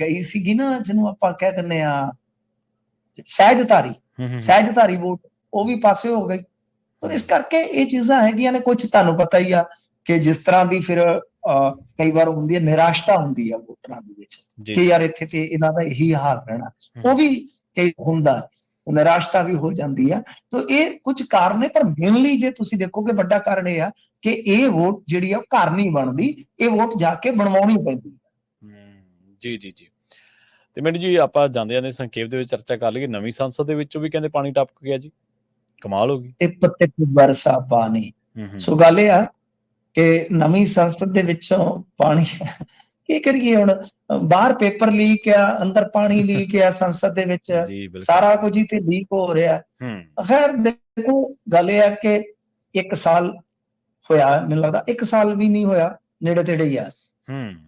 ਗਈ ਸੀਗੀ ਨਾ ਜਿਹਨੂੰ ਆਪਾਂ ਕਹਿ ਦਿੰਨੇ ਆ ਸਹਿਜਧਾਰੀ। ਸਹਿਜਧਾਰੀ ਵੋਟ ਉਹ ਵੀ ਪਾਸੇ ਹੋ ਗਈ। ਤਾਂ ਇਸ ਕਰਕੇ ਇਹ ਚੀਜ਼ਾਂ ਹੈਗੀਆਂ ਨੇ ਕੁਝ ਤੁਹਾਨੂੰ ਪਤਾ ਹੀ ਆ ਕਿ ਜਿਸ ਤਰ੍ਹਾਂ ਦੀ ਫਿਰ ਕਈ ਵਾਰ ਹੁੰਦੀ ਹੈ ਨਿਰਾਸ਼ਤਾ ਹੁੰਦੀ ਆ ਵੋਟਰਾਂ ਦੇ ਵਿੱਚ ਕਿ ਯਾਰ ਇੱਥੇ ਤੇ ਇਹਨਾਂ ਦਾ ਇਹੀ ਹਾਲ ਰਹਿਣਾ। ਉਹ ਵੀ ਕਈ ਹੁੰਦਾ ਹੈ। ਉਹ ਨਿਰਾਸ਼ਤਾ ਵੀ ਹੋ ਜਾਂਦੀ ਆ। ਤਾਂ ਇਹ ਕੁਝ ਕਾਰਨ ਨੇ ਪਰ ਮੇਨਲੀ ਜੇ ਤੁਸੀਂ ਦੇਖੋਗੇ ਵੱਡਾ ਕਾਰਨ ਇਹ ਆ ਕਿ ਇਹ ਵੋਟ ਜਿਹੜੀ ਆ ਉਹ ਘਰ ਨਹੀਂ ਬਣਦੀ। ਇਹ ਵੋਟ ਜਾ ਕੇ ਬਣਵਾਉਣੀ ਪੈਂਦੀ ਹਮ, ਜੀ ਜੀ ਜੀ। ਤੇ ਮੈਨੂੰ ਜੀ ਆਪਾਂ ਜਾਂਦੇ ਜਾਂਦੇ ਸੰਖੇਪ ਦੇ ਵਿੱਚ ਚਰਚਾ ਕਰ ਲਈਏ। ਨਵੀਂ ਸੰਸਦ ਦੇ ਵਿੱਚੋਂ ਵੀ ਕਹਿੰਦੇ ਪਾਣੀ ਟਪਕ ਗਿਆ ਜੀ। ਕਮਾਲ ਹੋ ਗਈ। ਟਿਪ ਟਿਪ ਵਰਸਾ ਪਾਣੀ। ਸੋ ਗੱਲ ਇਹ ਆ ਕਿ ਨਵੀਂ ਸੰਸਦ ਦੇ ਵਿੱਚੋਂ ਪਾਣੀ ਕੀ ਕਰੀਏ ਹੁਣ? ਬਾਹਰ ਪੇਪਰ ਲੀਕ ਆ ਅੰਦਰ ਪਾਣੀ ਲੀਕ ਆ ਸੰਸਦ ਦੇ ਵਿੱਚ। ਸਾਰਾ ਕੁਝ ਹੀ ਤੇ ਲੀਕ ਹੋ ਰਿਹਾ। ਖੈਰ ਦੇਖੋ ਗੱਲ ਇਹ ਆ ਕਿ ਇੱਕ ਸਾਲ ਹੋਇਆ ਮੈਨੂੰ ਲੱਗਦਾ ਇੱਕ ਸਾਲ ਵੀ ਨਹੀਂ ਹੋਇਆ ਨੇੜੇ ਤੇੜੇ ਹੀ ਆ।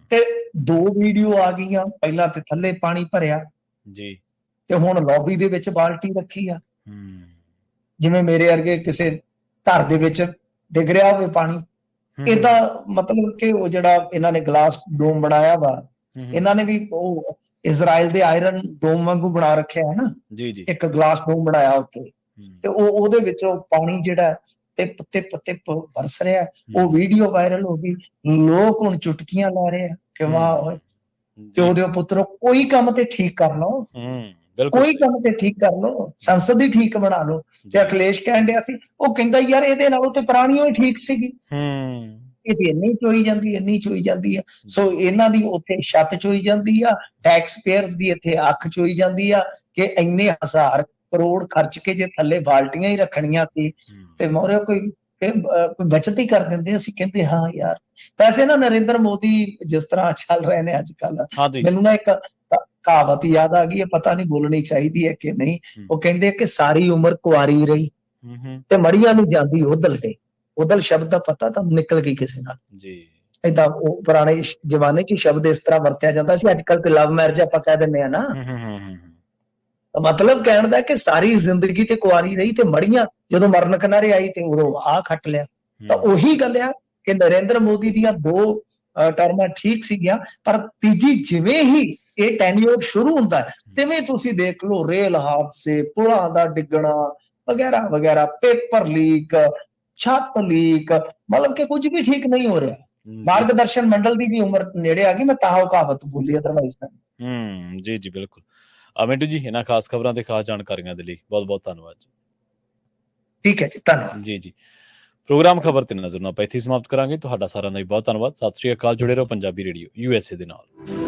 ਤੇ ਦੋ ਵੀਡੀਓ ਆ ਗਈਆਂ ਪਹਿਲਾਂ ਤੇ ਥੱਲੇ ਪਾਣੀ ਭਰਿਆ। ਜੀ। ਤੇ ਹੁਣ ਲੌਬੀ ਦੇ ਵਿੱਚ ਬਾਲਟੀ ਰੱਖੀ ਆ। ਹੂੰ। ਜਿਵੇਂ ਮੇਰੇ ਵਰਗੇ ਕਿਸੇ ਘਰ ਦੇ ਵਿੱਚ ਡਿੱਗ ਰਿਹਾ ਹੋਵੇ ਪਾਣੀ ਇਹਦਾ ਮਤਲਬ ਕਿ ਉਹ ਜਿਹੜਾ ਇਹਨਾਂ ਨੇ ਗਲਾਸ ਡੋਮ ਬਣਾਇਆ ਵਾ ਇਹਨਾਂ ਨੇ ਵੀ ਉਹ ਇਜ਼ਰਾਈਲ ਦੇ ਆਇਰਨ ਡੋਮ ਵਾਂਗੂ ਬਣਾ ਰੱਖਿਆ ਹੈ ਨਾ ਜੀ ਜੀ। ਇੱਕ ਗਲਾਸ ਡੋਮ ਬਣਾਇਆ ਉੱਤੇ ਤੇ ਉਹ ਉਹਦੇ ਵਿੱਚੋਂ ਪਾਣੀ ਜਿਹੜਾ ਟਿਪ ਟਿਪ ਟਿਪ ਵਰਸ ਰਿਹਾ। ਉਹ ਵੀਡੀਓ ਵਾਇਰਲ ਹੋ ਗਈ। ਲੋਕ ਹੁਣ ਚੁਟਕੀਆਂ ਲਾ ਰਹੇ ਆ ਕਿ ਵਾਹ ਓਏ? ਤੇ ਉਹਦੇ ਪੁੱਤਰੋ ਕੋਈ ਕੰਮ ਤੇ ਠੀਕ ਕਰ ਲਓ। ਕੋਈ ਕੰਮ ਤੇ ਠੀਕ ਕਰ ਲਓ ਸੰਸਦ ਹੀ ਠੀਕ ਬਣਾ ਲਓ। ਤੇ ਅਖਿਲੇਸ਼ ਕਹਿਣ ਡਿਆ ਸੀ ਉਹ ਕਹਿੰਦਾ ਯਾਰ ਇਹਦੇ ਨਾਲੋਂ ਤੇ ਪੁਰਾਣੀ ਹੀ ਠੀਕ ਸੀਗੀ। ਹੂੰ। ਇਹਦੀ ਇੰਨੀ ਚੋਈ ਜਾਂਦੀ ਇੰਨੀ ਚੋਈ ਜਾਂਦੀ ਆ। ਸੋ ਇਹਨਾਂ ਦੀ ਉੱਥੇ ਛੱਤ ਚੋਈ ਜਾਂਦੀ ਆ ਟੈਕਸ ਪੇਅਰਸ ਦੀ ਇੱਥੇ ਅੱਖ ਚੋਈ ਜਾਂਦੀ ਆ ਕਿ ਇੰਨੇ ਹਜ਼ਾਰ ਕਰੋੜ ਖਰਚ ਕੇ ਜੇ ਥੱਲੇ ਬਾਲਟੀਆਂ ਹੀ ਰੱਖਣੀਆਂ ਸੀ ਤੇ ਮੋਰੇ ਕੋਈ ਕੋਈ ਬਚਤ ਹੀ ਕਰ ਦਿੰਦੇ ਅਸੀਂ ਕਹਿੰਦੇ ਹਾਂ ਯਾਰ। ਵੈਸੇ ਨਾ ਨਰਿੰਦਰ ਮੋਦੀ ਜਿਸ ਤਰ੍ਹਾਂ ਚੱਲ ਰਹੇ ਨੇ ਅੱਜ ਕੱਲ ਮੈਨੂੰ ਨਾ ਇੱਕ ਕਹਾਵਤ ਯਾਦ ਆ ਗਈ ਹੈ ਪਤਾ ਨਹੀਂ ਬੋਲਣੀ ਚਾਹੀਦੀ ਹੈ ਕਿ ਨਹੀਂ। ਉਹ ਕਹਿੰਦੇ ਕਿ ਸਾਰੀ ਉਮਰ ਕੁਆਰੀ ਰਹੀ ਤੇ ਮੜੀਆਂ ਨੂੰ ਜਾਂਦੀ ਉਦਲ ਤੇ ਉਦਲ ਸ਼ਬਦ ਦਾ ਪਤਾ ਤਾਂ ਨਿਕਲ ਗਈ ਕਿਸੇ ਨਾਲ। ਜੀ। ਏਦਾਂ ਉਹ ਪੁਰਾਣੇ ਜ਼ਮਾਨੇ 'ਚ ਸ਼ਬਦ ਇਸ ਤਰ੍ਹਾਂ ਵਰਤਿਆ ਜਾਂਦਾ ਸੀ ਅੱਜ ਕੱਲ ਤੇ ਲਵ ਮੈਰਿਜ ਆਪਾਂ ਕਹਿ ਦਿੰਦੇ ਆ ਨਾ। ਹੂੰ, ਹੂੰ, ਹੂੰ, ਹੂੰ, ਤਾਂ ਮਤਲਬ ਕਹਿਣ ਦਾ ਕਿ ਸਾਰੀ ਜ਼ਿੰਦਗੀ ਤੇ ਕੁਆਰੀ ਰਹੀ ਤੇ ਮੜੀਆਂ ਜਦੋਂ ਮਰਨ ਕਿਨਾਰੇ ਆਈ ਤੇ ਉਦੋਂ ਆ ਖੱਟ ਲਿਆ। ਤਾਂ ਉਹੀ ਗੱਲ ਆ ਕਿ ਨਰਿੰਦਰ ਮੋਦੀ ਦੀਆਂ ਦੋ ਟਰਮਾਂ ਠੀਕ ਸੀਗੀਆਂ ਪਰ ਤੀਜੀ ਜਿਵੇਂ ਹੀ ਇਹ ਟੈਨਿਓਰ ਸ਼ੁਰੂ ਹੁੰਦਾ ਤਿਵੇਂ ਤੁਸੀਂ ਦੇਖ ਲਓ ਰੇਲ ਹਾਦਸੇ ਪੁਲਾਂ ਦਾ ਡਿੱਗਣਾ ਵਗੈਰਾ ਵਗੈਰਾ ਪੇਪਰ ਲੀਕ ਛੱਤ ਲੀਕ ਮਤਲਬ ਕਿ ਕੁਝ ਵੀ ਠੀਕ ਨਹੀਂ ਹੋ ਰਿਹਾ। ਮਾਰਗਦਰਸ਼ਨ ਮੰਡਲ ਦੀ ਵੀ ਉਮਰ ਨੇੜੇ ਆ ਗਈ ਮੈਂ ਤਾਂ ਉਹ ਕਹਾਵਤ ਬੋਲੀ ਅਦਰਵਾਈਜ਼ ਹੂੰ ਜੀ ਜੀ ਬਿਲਕੁਲ। ਆ ਮਿੰਟੂ ਜੀ ਇਹਨਾਂ ਖਾਸ ਖਬਰਾਂ ਤੇ ਖਾਸ ਜਾਣਕਾਰੀਆਂ ਦੇ ਲਈ ਬਹੁਤ ਬਹੁਤ ਧੰਨਵਾਦ ਜੀ। ਠੀਕ ਹੈ ਜੀ ਧੰਨਵਾਦ। ਜੀ ਜੀ। ਪ੍ਰੋਗਰਾਮ ਖਬਰ ਤੇ ਨਜ਼ਰ ਨਾ ਪੈਥੀ ਸਮਾਪਤ ਕਰਾਂਗੇ। ਤੁਹਾਡਾ ਸਾਰਿਆਂ ਦਾ ਬਹੁਤ ਧੰਨਵਾਦ। ਸਤਿ ਸ਼੍ਰੀ ਅਕਾਲ ਜੁੜੇ ਰਹੋ Punjabi radio U S A ਦੇ ਨਾਲ।